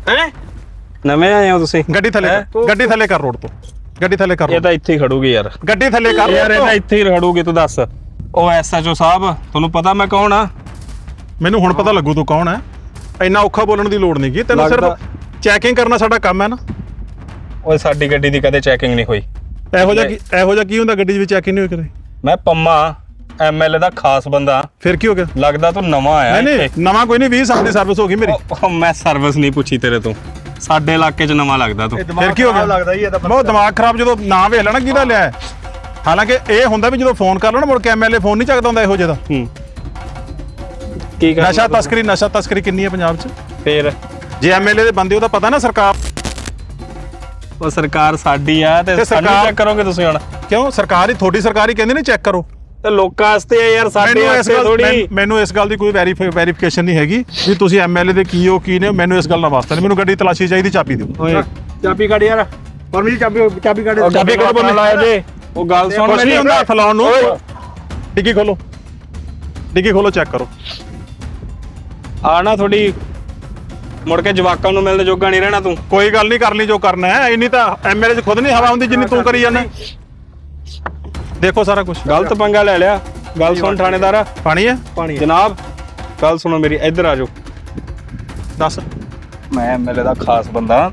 ਹੈ? ਨਵੇਂ ਆਏ ਹੋ ਤੁਸੀਂ? ਗੱਡੀ ਥੱਲੇ? ਕਰ ਗੱਡੀ ਥੱਲੇ ਕਰ ਰੋਡ ਤੋਂ। ਗੱਡੀ ਥੱਲੇ ਕਰ ਇਹ ਤਾਂ ਇੱਥੇ ਹੀ ਖੜੂਗੀ ਯਾਰ। ਗੱਡੀ ਥੱਲੇ ਕਰ ਯਾਰ ਇਹ ਤਾਂ। ਤੋਂ। ਇੱਥੇ ਹੀ ਖੜੂਗੀ ਤੂੰ ਦੱਸ। ਉਹ ਐਸਐਚਓ ਸਾਹਿਬ ਤੁਹਾਨੂੰ ਪਤਾ ਮੈਂ ਕੌਣ ਆ? ਮੈਨੂੰ ਹੁਣ ਪਤਾ ਲੱਗੂ ਤੂੰ ਕੌਣ ਹੈ। ਇੰਨਾ ਔਖਾ ਬੋਲਣ ਦੀ ਲੋੜ ਨਹੀਂ ਕੀ ਤੈਨੂੰ ਸਿਰਫ ਲੱਗਦਾ- ਚੈਕਿੰਗ ਕਰਨਾ ਸਾਡਾ ਕੰਮ ਹੈ ਨਾ। ਓਏ ਸਾਡੀ ਗੱਡੀ ਦੀ ਕਦੇ ਚੈਕਿੰਗ ਨਹੀਂ ਹੋਈ। ਇਹੋ ਜਿਹਾ ਕੀ ਇਹੋ ਜਿਹਾ ਕੀ ਹੁੰਦਾ ਗੱਡੀ ਦੇ ਵਿੱਚ ਚੈਕਿੰਗ ਨਹੀਂ ਹੋਈ ਕਦੇ? ਮੈਂ ਪੰਮਾ। ਐਮਐਲਏ ਦਾ ਖਾਸ ਬੰਦਾ। ਫਿਰ ਕੀ ਹੋ ਗਿਆ? ਲੱਗਦਾ ਤੂੰ ਨਵਾਂ ਆਇਆ ਨਹੀਂ ਨਹੀਂ ਨਵਾਂ ਕੋਈ ਨਹੀਂ 20 ਸਾਲ ਦੀ ਸਰਵਿਸ ਹੋ ਗਈ ਮੇਰੀ। ਉਹ- ਉਹ ਮੈਂ ਸਰਵਿਸ ਨਹੀਂ ਪੁੱਛੀ ਤੇਰੇ ਤੋਂ। ਸਾਡੇ ਇਲਾਕੇ 'ਚ ਨਵਾਂ ਲੱਗਦਾ ਤੂੰ। ਫਿਰ ਕੀ ਹੋ ਗਿਆ? ਲੱਗਦਾ ਹੀ ਇਹ ਤਾਂ ਬਹੁਤ ਦਿਮਾਗ ਖਰਾਬ ਜਦੋਂ ਨਾਂ ਵੇਖ ਲੈਣਾ ਕਿਹਦਾ ਲਿਆ ਹੈ। ਹਾਲਾਂਕਿ ਇਹ ਹੁੰਦਾ ਵੀ ਜਦੋਂ ਫੋਨ ਕਰ ਲਓ ਨਾ ਮੁੜ ਕੇ ਐਮਐਲਏ ਫੋਨ ਨਹੀਂ ਚੱਕਦਾ ਹੁੰਦਾ ਇਹੋ ਜਿਹਾ ਦਾ। ਹੂੰ। ਕੀ ਕਰ ਨਸ਼ਾ ਤਸਕਰੀ ਨਸ਼ਾ ਤਸਕਰੀ ਕਿੰਨੀ ਹੈ ਪੰਜਾਬ 'ਚ? ਫੇਰ? ਜੇ ਐਮਐਲਏ ਦੇ ਬੰਦੇ ਉਹਦਾ ਪਤਾ ਨਾ ਸਰਕਾਰ। ਉਹ ਸਰਕਾਰ ਸਾਡੀ ਆ ਤੇ ਤੇ ਸਾਨੂੰ ਸਰਕਾਰ- ਚੈੱਕ ਕਰੋਗੇ ਤੁਸੀਂ ਹੁਣ? ਕਿਉਂ? ਸਰਕਾਰ ਹੀ ਥੋੜੀ ਸਰਕਾਰ ਹੀ ਕਹਿੰਦੀ ਨੇ ਚੈੱਕ ਕਰੋ। ਤੇ ਲੋਕਾਂ ਵਾਸਤੇ ਆ ਯਾਰ ਸਾਡੇ ਮੈਨੂੰ ਇਸ ਵਾਸਤੇ ਗੱਲ ਥੋੜੀ ਮੈਨ- ਇਸ ਗੱਲ ਦੀ ਕੋਈ ਵੈਰੀਫਿਕੇਸ਼ਨ ਨਹੀਂ ਹੈਗੀ ਵੀ ਤੁਸੀਂ ਐਮਐਲਏ ਦੇ ਕੀ ਹੋ ਕੀ ਨੇ ਮੈਨੂੰ ਇਸ ਗੱਲ ਦਾ ਵਾਸਤਾ ਨਹੀਂ। ਮੈਨੂੰ ਗੱਡੀ ਤਲਾਸ਼ੀ ਚਾਹੀਦੀ ਚਾਬੀ ਦਿਓ। ਚਾਬੀ ਕੱਢ ਯਾਰ। ਪਰਮੀ ਚਾਬੀ ਚਾਬੀ ਕੱਢ। ਚਾਬੀ ਕੋਲ ਬੋਲੇ। ਲਾਇਆ ਜੇ। ਉਹ ਗੱਲ ਸੁਣ ਕੁਛ ਨਹੀਂ ਹੁੰਦਾ ਹੱਥ ਲਾਉਣ ਨੂੰ। ਡਿੱਗੀ ਖੋਲੋ। ਡਿੱਗੀ ਖੋਲੋ ਚੈੱਕ ਕਰੋ। ਆ ਨਾ ਥੋੜੀ ਮੁੜ ਕੇ ਜਵਾਕਾਂ ਨੂੰ ਮਿਲਣ ਜੋਗਾ ਨਹੀਂ ਰਹਿਣਾ ਤੂੰ। ਕੋਈ ਗੱਲ ਨਹੀਂ ਕਰ ਲਈ ਜੋ ਕਰਨਾ ਹੈ। ਇੰਨੀ ਤਾਂ ਐਮਐਲਏ 'ਚ ਖੁਦ ਨਹੀਂ ਹਵਾ ਹੁੰਦੀ ਜਿੰਨੀ ਤੂੰ ਕਰੀ ਜਾਂਦਾ। ਦੇਖੋ ਸਾਰਾ ਕੁਝ ਗਲਤ ਪੰਗਾ ਲੈ ਲਿਆ। ਗੱਲ ਸੁਣ ਥਾਣੇਦਾਰ। ਪਾਣੀ ਹੈ? ਜਨਾਬ ਗੱਲ ਸੁਣੋ ਮੇਰੀ ਇੱਧਰ ਆ ਜਾਓ। ਦੱਸ। ਮੈਂ ਐਮਐਲਏ ਦਾ ਖਾਸ ਬੰਦਾ।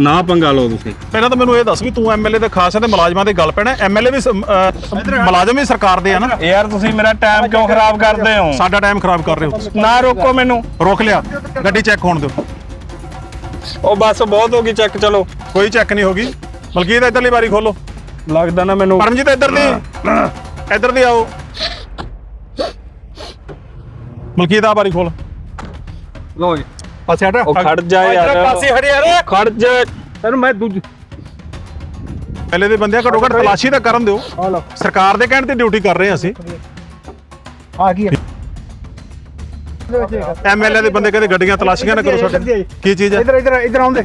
ਨਾ ਪੰਗਾ ਲਓ ਤੁਸੀਂ। ਪਹਿਲਾਂ ਤਾਂ ਮੈਨੂੰ ਇਹ ਦੱਸ ਵੀ ਤੂੰ ਐਮਐਲਏ ਦੇ ਖਾਸ ਹੈ ਤੇ ਮੁਲਾਜ਼ਮਾਂ ਦੇ ਗੱਲ ਪੈਣਾ ਐਮਐਲਏ ਵੀ ਸ- ਅਹ, ਮੁਲਾਜ਼ਮ ਵੀ ਸਰਕਾਰ ਦੇ ਆ ਨਾ। ਯਾਰ ਤੁਸੀਂ ਮੇਰਾ ਟਾਈਮ ਕਿਉਂ ਖਰਾਬ ਕਰਦੇ ਹੋ? ਸਾਡਾ ਟਾਈਮ ਖਰਾਬ ਕਰ ਰਹੇ ਹੋ। ਨਾ ਰੋਕੋ ਮੈਨੂੰ। ਰੋਕ ਲਿਆ। ਗੱਡੀ ਚੈੱਕ ਹੋਣ ਦਿਓ। ਉਹ ਬਸ ਬਹੁਤ ਹੋ ਗਈ ਚੈੱਕ ਚਲੋ। ਕੋਈ ਚੈੱਕ ਨਹੀਂ ਹੋਗੀ ਮਲਕੀਤ ਇਧਰਲੀ ਵਾਰੀ ਖੋਲੋ। ਲੱਗਦਾ ਨਾ ਮੈਨੂੰ। ਪਰਮਜੀਤ ਇੱਧਰ ਦੀ। ਇੱਧਰ ਦੀ ਆਓ। ਮਲਕੀਤ ਆ ਵਾਰੀ ਖੋਲ। ਲੋ ਜੀ। ਪਾਸੇ ਹਟ। ਉਹ ਖੜ ਜਾ ਯਾਰ। ਪਾਸੇ ਹਟ ਯਾਰ। ਖੜ ਜਾ। ਤੈਨੂੰ ਮੈਂ ਦੂਜ ਪਹਿਲੇ ਦੇ ਬੰਦਿਆਂ ਘੱਟੋ ਘੱਟ ਤਲਾਸ਼ੀ ਤਾਂ ਕਰਨ ਦਿਓ। ਆ ਸਰਕਾਰ ਦੇ ਕਹਿਣ ਤੇ ਡਿਊਟੀ ਕਰ ਰਹੇ ਹਾਂ ਅਸੀਂ। ਆ ਗਈ ਐਮਐਲਏ ਦੇ ਬੰਦੇ ਕਹਿੰਦੇ ਗੱਡੀਆਂ ਤਲਾਸ਼ੀਆਂ ਨਾ ਕਰੋ ਸਾਡੇ। ਕੀ ਚੀਜ਼ ਹੈ? ਇਧਰ ਇਧਰ ਇਧਰ ਆਉਂਦੇ।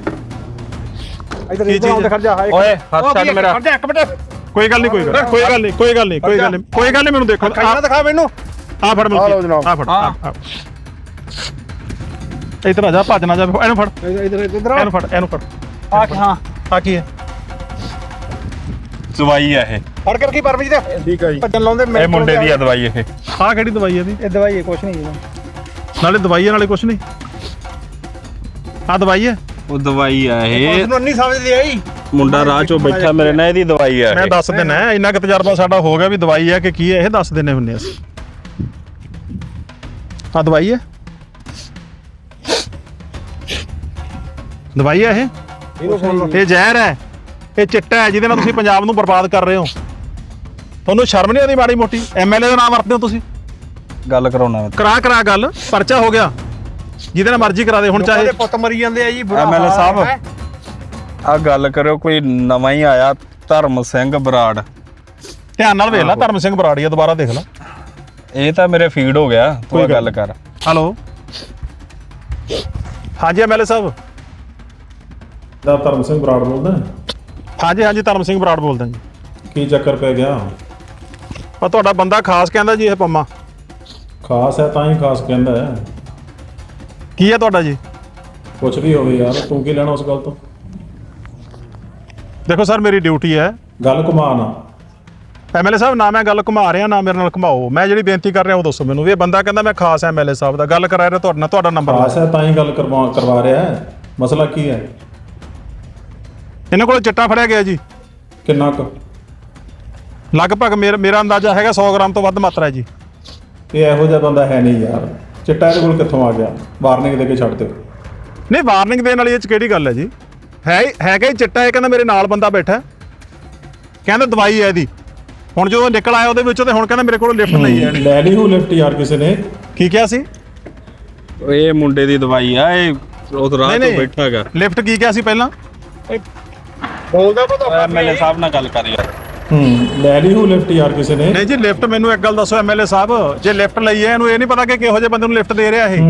ਇਧਰ ਕੀ ਇਧਰ ਆਉਂਦੇ ਚੀਜ਼ ਖੜ ਜਾ ਹਾਏ ਓਏ ਹੱਥ ਛੱਡ ਮੇਰਾ। ਖੜ ਜਾ ਇੱਕ ਮਿੰਟ। ਕੋਈ ਗੱਲ ਨਹੀਂ ਕੋਈ ਗੱਲ ਕੋਈ ਗੱਲ ਨਹੀਂ ਕੋਈ ਗੱਲ ਨਹੀਂ ਕੋਈ ਗੱਲ ਨਹੀਂ। ਕੋਈ ਗੱਲ ਨਹੀਂ ਮੈਨੂੰ ਦੇਖੋ। ਖਾਣਾ ਦਿਖਾ ਮੈਨੂੰ। ਆ ਫੜ ਆ ਜਨਾਬ। ਆ ਫੜ ਆ, ਆ। ਇੱਧਰ ਆ ਜਾ ਭੱਜ ਨਾ ਜਾ ਇਹਨੂੰ ਫੜ। ਇਧਰ ਇਧਰ ਇਹਨੂੰ ਫੜ ਇਹਨੂੰ ਫੜ। ਆ ਹਾਂ ਆ ਕੀ ਹੈ? ਦਵਾਈ ਆ ਇਹ। ਫੜ ਕਰ ਕੀ ਪਰਮਜੀਤ। ਠੀਕ ਹੈ ਜੀ। ਭੱਜਣ ਲਾਉਂਦੇ ਮੇਰੇ ਇਹ ਮੁੰਡੇ ਦੀ ਆ ਦਵਾਈ ਇਹ। ਆ ਕਿਹੜੀ ਦਵਾਈ ਹੈ ਇਹਦੀ? ਇਹ ਦਵਾਈ ਹੈ ਕੁਛ ਨਹੀਂ ਨਾਲੇ ਦਵਾਈ ਹੈ ਨਾਲੇ ਕੁਛ ਨਹੀਂ। ਆ ਦਵਾਈ ਹੈ। ਉਹ ਦਵਾਈ ਆ ਇਹ। ਤੁਹਾਨੂੰ ਨਹੀਂ ਸਮਝਦੀ ਆਈ। ਮੁੰਡਾ ਰਾਹ ਚੋਂ ਬੈਠਾ ਮੇਰੇ ਨਾਲ ਇਹਦੀ ਦਵਾਈ ਆ ਮੈਂ ਇਹ। ਦੱਸ ਦਿੰਨਾ ਇੰਨਾ ਕੁ ਤਜਰਬਾ ਸਾਡਾ ਹੋ ਗਿਆ ਵੀ ਦਵਾਈ ਹੈ ਕਿ ਕੀ ਹੈ ਇਹ ਦੱਸ ਦਿੰਨੇ ਹੁੰਨੇ ਅਸੀਂ। ਆ ਦਵਾਈ ਹੈ ਦਵਾਈ ਹੈ ਇਹ? ਇਹਨੂੰ ਸੁਣ ਲਓ ਇਹ ਜ਼ਹਿਰ ਹੈ। ਇਹ ਚਿੱਟਾ ਹੈ ਜਿਹਦੇ ਨਾਲ ਤੁਸੀਂ ਪੰਜਾਬ ਨੂੰ ਬਰਬਾਦ ਕਰ ਰਹੇ ਹੋ। ਤੁਹਾਨੂੰ ਸ਼ਰਮ ਨਹੀਂ ਆਉਂਦੀ ਮਾੜੀ ਮੋਟੀ? ਐਮਐਲਏ ਦਾ ਨਾਮ ਵਰਤਦੇ ਹੋ ਤੁਸੀਂ? ਗੱਲ ਕਰਾਉਣਾ ਮੈਂ। ਕਰਾ ਕਰਾ ਗੱਲ ਪਰਚਾ ਹੋ ਗਿਆ। ਜਿਹਦੇ ਨਾਲ ਮਰਜ਼ੀ ਕਰਾ ਦੇ ਹੁਣ ਚਾਹੇ ਪੁੱਤ ਮਰੀ ਜਾਂਦੇ ਆ ਜੀ ਬੁਰਾ ਐਮਐਲਏ ਹਾਲ ਸਾਹਿਬ ਹੈ। ਆ ਗੱਲ ਕਰਿਓ ਕੋਈ ਨਵਾਂ ਹੀ ਆਇਆ ਧਰਮ ਸਿੰਘ ਬਰਾੜ। ਧਿਆਨ ਨਾਲ ਵੇਖ ਲੈ ਧਰਮ ਸਿੰਘ ਬਰਾੜੀਆ ਦੁਬਾਰਾ ਦੇਖ ਲੈ। ਇਹ ਤਾਂ ਮੇਰੇ ਫੀਡ ਹੋ ਗਿਆ ਕੋਈ ਤੂੰ ਗੱਲ ਗੱਲ ਕਰ। ਹੈਲੋ। ਹਾਂਜੀ ਐਮਐਲਏ ਸਾਹਿਬ। ਦਾ ਧਰਮ ਸਿੰਘ ਬਰਾੜ ਬੋਲਦਾ ਹਾਂਜੀ ਹਾਂਜੀ ਧਰਮ ਸਿੰਘ ਬਰਾੜ ਬੋਲਦਾ ਜੀ। ਕੀ ਚੱਕਰ ਪੈ ਗਿਆ? ਆ ਤੁਹਾਡਾ ਬੰਦਾ ਖਾਸ ਕਹਿੰਦਾ ਜੀ ਇਹ ਪੰਮਾ। ਖਾਸ ਹੈ ਤਾਂ ਹੀ ਖਾਸ ਕਹਿੰਦਾ ਹੈ। ਕੀ ਹੈ ਤੁਹਾਡਾ ਜੀ? ਕੁਛ ਵੀ ਹੋਵੇ ਯਾਰ ਤੂੰ ਕੀ ਲੈਣਾ ਉਸ ਗੱਲ ਤੋਂ? ਦੇਖੋ ਸਰ ਮੇਰੀ ਡਿਊਟੀ ਹੈ। ਗੱਲ ਘੁਮਾ ਨਾ ਐਮਐਲਏ ਸਾਹਿਬ ਨਾ ਮੈਂ ਗੱਲ ਘੁਮਾ ਰਿਹਾ ਨਾ ਮੇਰੇ ਨਾਲ ਘੁਮਾਓ। ਮੈਂ ਜਿਹੜੀ ਬੇਨਤੀ ਕਰ ਰਿਹਾ ਉਹ ਦੱਸੋ ਮੈਨੂੰ। ਵੀ ਇਹ ਬੰਦਾ ਕਹਿੰਦਾ ਮੈਂ ਖਾਸ ਐਮਐਲਏ ਸਾਹਿਬ ਦਾ। ਗੱਲ ਕਰਾ ਰਿਹਾ ਤੁਹਾਡੇ ਨਾਲ ਤੁਹਾਡਾ ਨੰਬਰ ਖਾਸ ਹੈ ਤਾਂ ਹੀ ਗੱਲ ਕਰਵਾ ਕਰਵਾ ਰਿਹਾ ਹੈ। ਮਸਲਾ ਕੀ ਹੈ? ਇਹਨਾਂ ਕੋਲ ਚਿੱਟਾ ਫੜਿਆ ਗਿਆ ਜੀ। ਕਿੰਨਾ ਕੁ? ਲਗਭਗ ਮੇਰਾ ਮੇਰਾ ਅੰਦਾਜ਼ਾ ਹੈਗਾ 100 ਗ੍ਰਾਮ ਤੋਂ ਵੱਧ ਮਾਤਰਾ ਹੈ ਜੀ। ਇਹ ਇਹੋ ਜਿਹਾ ਬੰਦਾ ਹੈ ਨਹੀਂ ਯਾਰ। ਚਿੱਟਾ ਇਹਦੇ ਕੋਲ ਕਿੱਥੋਂ ਆ ਗਿਆ? ਵਾਰਨਿੰਗ ਦੇ ਕੇ ਛੱਡ ਦਿਓ। ਨਹੀਂ ਵਾਰਨਿੰਗ ਦੇਣ ਵਾਲੀ ਇਹ ਚ ਕਿਹੜੀ ਗੱਲ ਹੈ ਜੀ? ਹੈ ਹੈਗਾ ਹੀ ਚਿੱਟਾ ਇਹ ਕਹਿੰਦਾ ਮੇਰੇ ਨਾਲ ਬੰਦਾ ਬੈਠਾ ਹੈ। ਕਹਿੰਦਾ ਦਵਾਈ ਹੈ ਇਹਦੀ। ਹੁਣ ਜਦੋਂ ਨਿਕਲ ਆਇਆ ਉਹਦੇ ਵਿੱਚੋਂ ਤੇ ਹੁਣ ਕਹਿੰਦਾ ਮੇਰੇ ਕੋਲ ਲਿਫਟ ਨਹੀਂ ਹੈ। ਲੈ ਲਈ ਹੋ ਲਿਫਟ ਯਾਰ ਕਿਸੇ ਨੇ। ਕੀ ਕਿਹਾ ਸੀ? ਇਹ ਮੁੰਡੇ ਦੀ ਦਵਾਈ ਆ ਇਹ ਉਹ ਰਾਤ ਤੋਂ ਬੈਠਾ ਹੈਗਾ। ਲਿਫਟ ਕੀ ਕਿਹਾ ਸੀ ਪਹਿਲਾਂ? ਬੋਲਦਾ ਪਤਾ ਐਮਐਲਏ ਸਾਹਿਬ ਨਾਲ ਗੱਲ ਕਰ ਯਾਰ। ਹੂੰ। ਲੈ ਲਈ ਹੋ ਲਿਫਟ ਯਾਰ ਕਿਸੇ ਨੇ। ਨਹੀਂ ਜੀ ਲਿਫਟ ਮੈਨੂੰ ਇੱਕ ਗੱਲ ਦੱਸੋ ਐਮਐਲਏ ਸਾਹਿਬ। ਜੇ ਲਿਫਟ ਲਈ ਹੈ ਇਹਨੂੰ ਇਹ ਨਹੀਂ ਪਤਾ ਕਿ ਕਿਹੋ ਜਿਹੇ ਬੰਦੇ ਨੂੰ ਲਿਫਟ ਦੇ ਰਿਹਾ ਇਹ।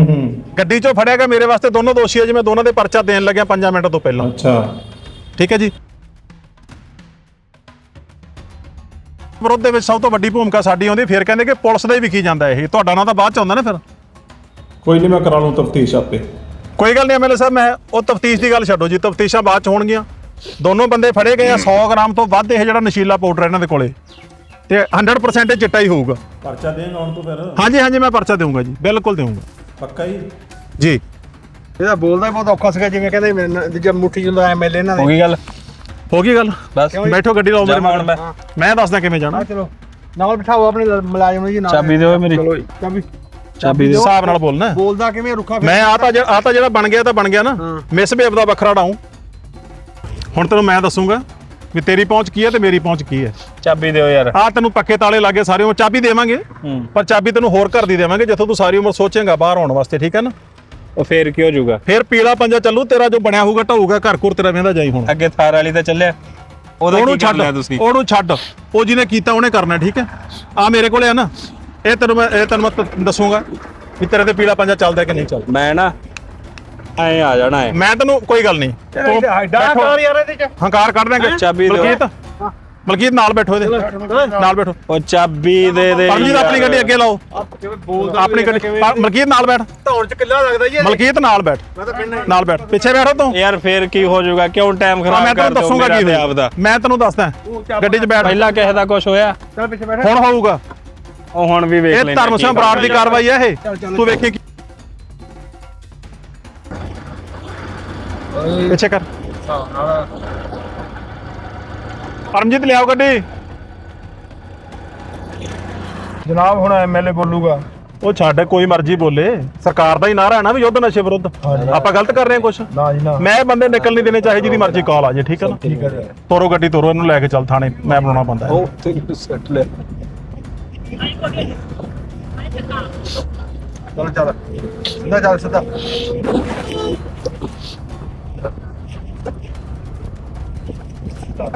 ਗੱਡੀ 'ਚੋਂ ਫੜਿਆ ਗਿਆ ਮੇਰੇ ਵਾਸਤੇ ਦੋਨੋਂ ਦੋਸ਼ੀ ਹੈ ਜੀ ਮੈਂ ਦੋਨਾਂ ਦੇ ਪਰਚਾ ਦੇਣ ਲੱਗਿਆ 5 ਮਿੰਟ ਤੋਂ ਪਹਿਲਾਂ। ਅੱਛਾ। ਠੀਕ ਹੈ ਜੀ। ਵਿਰੋਧ ਦੇ ਵਿੱਚ ਸਭ ਤੋਂ ਵੱਡੀ ਭੂਮਿਕਾ ਸਾਡੀ ਆਉਂਦੀ ਫਿਰ ਕਹਿੰਦੇ ਕਿ ਪੁਲਿਸ ਦਾ ਹੀ ਵਿਕੀ ਜਾਂਦਾ ਇਹ। ਤੁਹਾਡਾ ਨਾਂ ਤਾਂ ਬਾਅਦ ਚ ਆਉਂਦਾ ਨਾ ਫਿਰ। ਕੋਈ ਨਹੀਂ ਮੈਂ ਕਰਾ ਲੂੰ ਤਫਤੀਸ਼ ਆਪੇ। ਕੋਈ ਗੱਲ ਨਹੀਂ ਐਮਐਲਏ ਸਾਹਿਬ ਮੈਂ ਉਹ ਤਫਤੀਸ਼ ਦੀ ਗੱਲ ਛੱਡੋ ਜੀ ਤਫਤੀਸ਼ਾਂ ਬਾਅਦ ਚ ਹੋਣਗੀਆਂ। ਦੋਨੋਂ ਬੰਦੇ ਫੜੇ ਗਏ ਆ 100 ਗ੍ਰਾਮ ਤੋਂ ਵੱਧ ਇਹ ਜਿਹੜਾ ਨਸ਼ੀਲਾ ਪਾਊਡਰ ਇਹਨਾਂ ਦੇ ਕੋਲੇ। ਤੇ 100% ਇਹ ਚਿੱਟਾ ਹੀ ਹੋਊਗਾ। ਪਰਚਾ ਦੇਂਗਾ ਹੁਣ ਤੋਂ ਫਿਰ? ਹਾਂਜੀ ਹਾਂਜੀ ਮੈਂ ਪਰਚਾ ਦੇਵਾਂਗਾ ਜੀ ਬਿਲਕੁਲ ਦੇਵਾਂਗਾ ਪੱਕਾ ਹੀ? ਜੀ। ਇਹਦਾ ਬੋਲਦਾ ਹੀ ਬਹੁਤ ਔਖਾ ਸੀਗਾ ਜਿਵੇਂ ਕਹਿੰਦੇ ਮੇਰੇ ਨਾਲ ਦੂਜਾ ਮੁੱਠੀ ਜਿੰਦਾ ਐਮਐਲਏ ਇਹਨਾਂ ਹੋ ਦੇ ਗਈ ਗੱਲ। ਹੋ ਗਈ ਗੱਲ। ਬਸ। ਬੈਠੋ ਗੱਡੀ ਲਾਓ ਮੇਰੇ ਮਗਰ ਮੈਂ। ਮੈਂ ਦੱਸਦਾ ਕਿਵੇਂ ਜਾਣਾ। ਆ ਚਲੋ। ਨਾਲ ਬਿਠਾਓ ਆਪਣੇ ਲ- ਮੁਲਾਜ਼ਮ ਨੂੰ ਜੀ ਨਾਲ। ਚਾਬੀ ਦਿਓ ਮੇਰੀ। ਚਲੋ ਜੀ, ਚਾਬੀ। ਚਾਬੀ ਦਿਓ। ਹਿਸਾਬ ਨਾਲ ਬੋਲਣਾ। ਬੋਲਦਾ ਕਿਵੇਂ ਰੁੱਖਾ ਮੈਂ ਆ ਤਾਂ ਜਿਹੜਾ ਆ ਤਾਂ ਜਿਹੜਾ ਬਣ ਗਿਆ ਤਾਂ ਬਣ ਗਿਆ ਨਾ। ਮਿਸ ਬੇਬ ਦਾ ਵੱਖਰਾ ਡਾਉਂ ਹੁਣ ਤੈਨੂੰ ਮੈਂ ਦੱਸੂਗਾ ਵੀ ਤੇਰੀ ਪਹੁੰਚ ਕੀ ਹੈ ਤੇ ਮੇਰੀ ਪਹੁੰਚ ਕੀ ਹੈ। ਚਾਬੀ ਦਿਓ ਯਾਰ। ਆ ਤੈਨੂੰ ਪੱਕੇ ਤਾਲੇ ਲਾਗੇ ਸਾਰੀ ਉਮਰ ਚਾਬੀ ਦੇਵਾਂਗੇ ਹੂੰ। ਪਰ ਚਾਬੀ ਤੈਨੂੰ ਹੋਰ ਘਰ ਦੀ ਦੇਵਾਂਗੇ ਜਿੱਥੋਂ ਤੂੰ ਸਾਰੀ ਉਮਰ ਸੋਚੇਂਗਾ ਬਾਹਰ ਆਉਣ ਵਾਸਤੇ ਠੀਕ ਹੈ ਨਾ? ਉਹ ਫੇਰ ਕੀ ਹੋ ਜਾਊਗਾ? ਫਿਰ ਪੀਲਾ ਪੰਜਾ ਚੱਲੂ ਤੇਰਾ ਜੋ ਬਣਿਆ ਹੋਊਗਾ ਢਾਊਗਾ ਘਰ ਘੁਰ ਤੇਰਾ ਵੇਂਦਾ ਜਾਈ ਹੁਣ। ਅੱਗੇ ਥਾਰ ਵਾਲੀ ਤਾਂ ਚੱਲਿਆ। ਉਹਦਾ ਉਹਨੂੰ ਕੀ ਕਰ ਛੱਡ ਲਿਆ ਤੁਸੀਂ? ਉਹਨੂੰ ਛੱਡ। ਉਹ ਜਿਹਨੇ ਕੀਤਾ ਉਹਨੇ ਕਰਨਾ ਠੀਕ ਹੈ? ਆ ਮੇਰੇ ਕੋਲੇ ਆ ਨਾ ਇਹ ਤੈਨੂੰ ਮੈਂ ਇਹ ਤੈਨੂੰ ਮੈਂ ਤ- ਦੱਸੂਗਾ ਵੀ ਤੇਰੇ ਤੇ ਪੀਲਾ ਪੰਜਾ ਚੱਲਦਾ ਕਿ ਨਹੀਂ ਚੱਲਦਾ। ਮੈਂ ਨਾ ਐ ਆ ਜਾਣਾ ਹੈ ਮੈਂ ਤੈਨੂੰ ਕੋਈ ਗੱਲ ਨਹੀਂ। ਤੂੰ ਬੈਠੋ। ਕਰ ਯਾਰ ਇਹਦੇ ਚ। ਹੰਕਾਰ ਕੱਢ ਦੇਂਗੇ ਚਾਬੀ ਦਿਓ। ਮਲਕੀਤ ਮਲਕੀਤ ਨਾਲ ਬੈਠੋ ਇਹਦੇ। ਨਾਲ ਬੈਠੋ। ਉਹ ਚਾਬੀ ਦੇ ਦੇ। ਪਰਮਜੀਤ। ਆਪਣੀ ਗੱਡੀ ਅੱਗੇ ਲਾਓ। ਬੋਲਦਾ ਆਪਣੀ ਗੱਡੀ ਪਰ- ਮਲਕੀਤ ਨਾਲ ਬੈਠ। ਧੌਣ ਚ ਕਿੱਲਾ ਲੱਗਦਾ ਜੀ ਇਹ। ਮਲਕੀਤ ਨਾਲ ਬੈਠ। ਮੈਂ ਤਾਂ ਕਹਿੰਦਾ ਨਾਲ ਬੈਠ। ਪਿੱਛੇ ਬੈਠੋ ਤੂੰ। ਯਾਰ ਫੇਰ ਕੀ ਹੋ ਜਾਊਗਾ? ਕਿਉਂ ਟਾਈਮ ਖਰਾਬ ਮੈਂ ਕਰ ਤੈਨੂੰ ਦੱਸੂਗਾ ਮੇਰਾ ਕੀ ਤੇ ਹੋਇਆ। ਆਪਦਾ? ਮੈਂ ਤੈਨੂੰ ਦੱਸਦਾ। ਗੱਡੀ 'ਚ ਬੈਠ। ਪਹਿਲਾਂ ਕਿਸੇ ਦਾ ਕੁਝ ਹੋਇਆ? ਚੱਲ ਪਿੱਛੇ ਬੈਠ। ਹੁਣ ਹੋਊਗਾ। ਉਹ ਹੁਣ ਵੀ ਵੇਖ ਇਹ ਧਰਮ ਸਿੰਘ ਬਰਾੜ ਦੀ ਕਾਰਵਾਈ ਹੈ ਇਹ। ਤੂੰ ਵੇਖੀ ਕੀ- ਪਿੱਛੇ ਕਰ। ਪਰਮਜੀਤ ਲਿਆਓ ਗੱਡੀ। ਜਨਾਬ ਹੁਣ ਐਮਐਲਏ ਬੋਲੂਗਾ। ਉਹ ਛੱਡ ਕੋਈ ਮਰਜ਼ੀ ਬੋਲੇ। ਸਰਕਾਰ ਦਾ ਹੀ ਨਾਰਾ ਹੈ ਨਾ ਵੀ ਯੁੱਧ ਨਸ਼ੇ ਵਿਰੁੱਧ। ਆਪਾਂ ਗਲਤ ਕਰ ਰਹੇ ਹਾਂ ਕੁਛ? ਨਾ ਜੀ ਨਾ। ਮੈਂ ਬੰਦੇ ਨਿਕਲ ਨਹੀਂ ਦੇਣੇ ਚਾਹੇ ਜਿਹਦੀ ਮਰਜ਼ੀ ਕਾਲ ਆ ਜੇ ਠੀਕ ਹੈ ਨਾ? ਠੀਕ ਹੈ ਜੀ। ਤੋਰੋ ਗੱਡੀ ਤੋਰੋ ਇਹਨੂੰ ਲੈ ਕੇ ਚੱਲ ਥਾਣੇ। ਮੈਂ ਬਣਾਉਣਾ ਬੰਦਾ ਹੈ। ਚਲ ਚੱਲ। ਸਿੱਧਾ ਚੱਲ ਸਿੱਧਾ। Tá.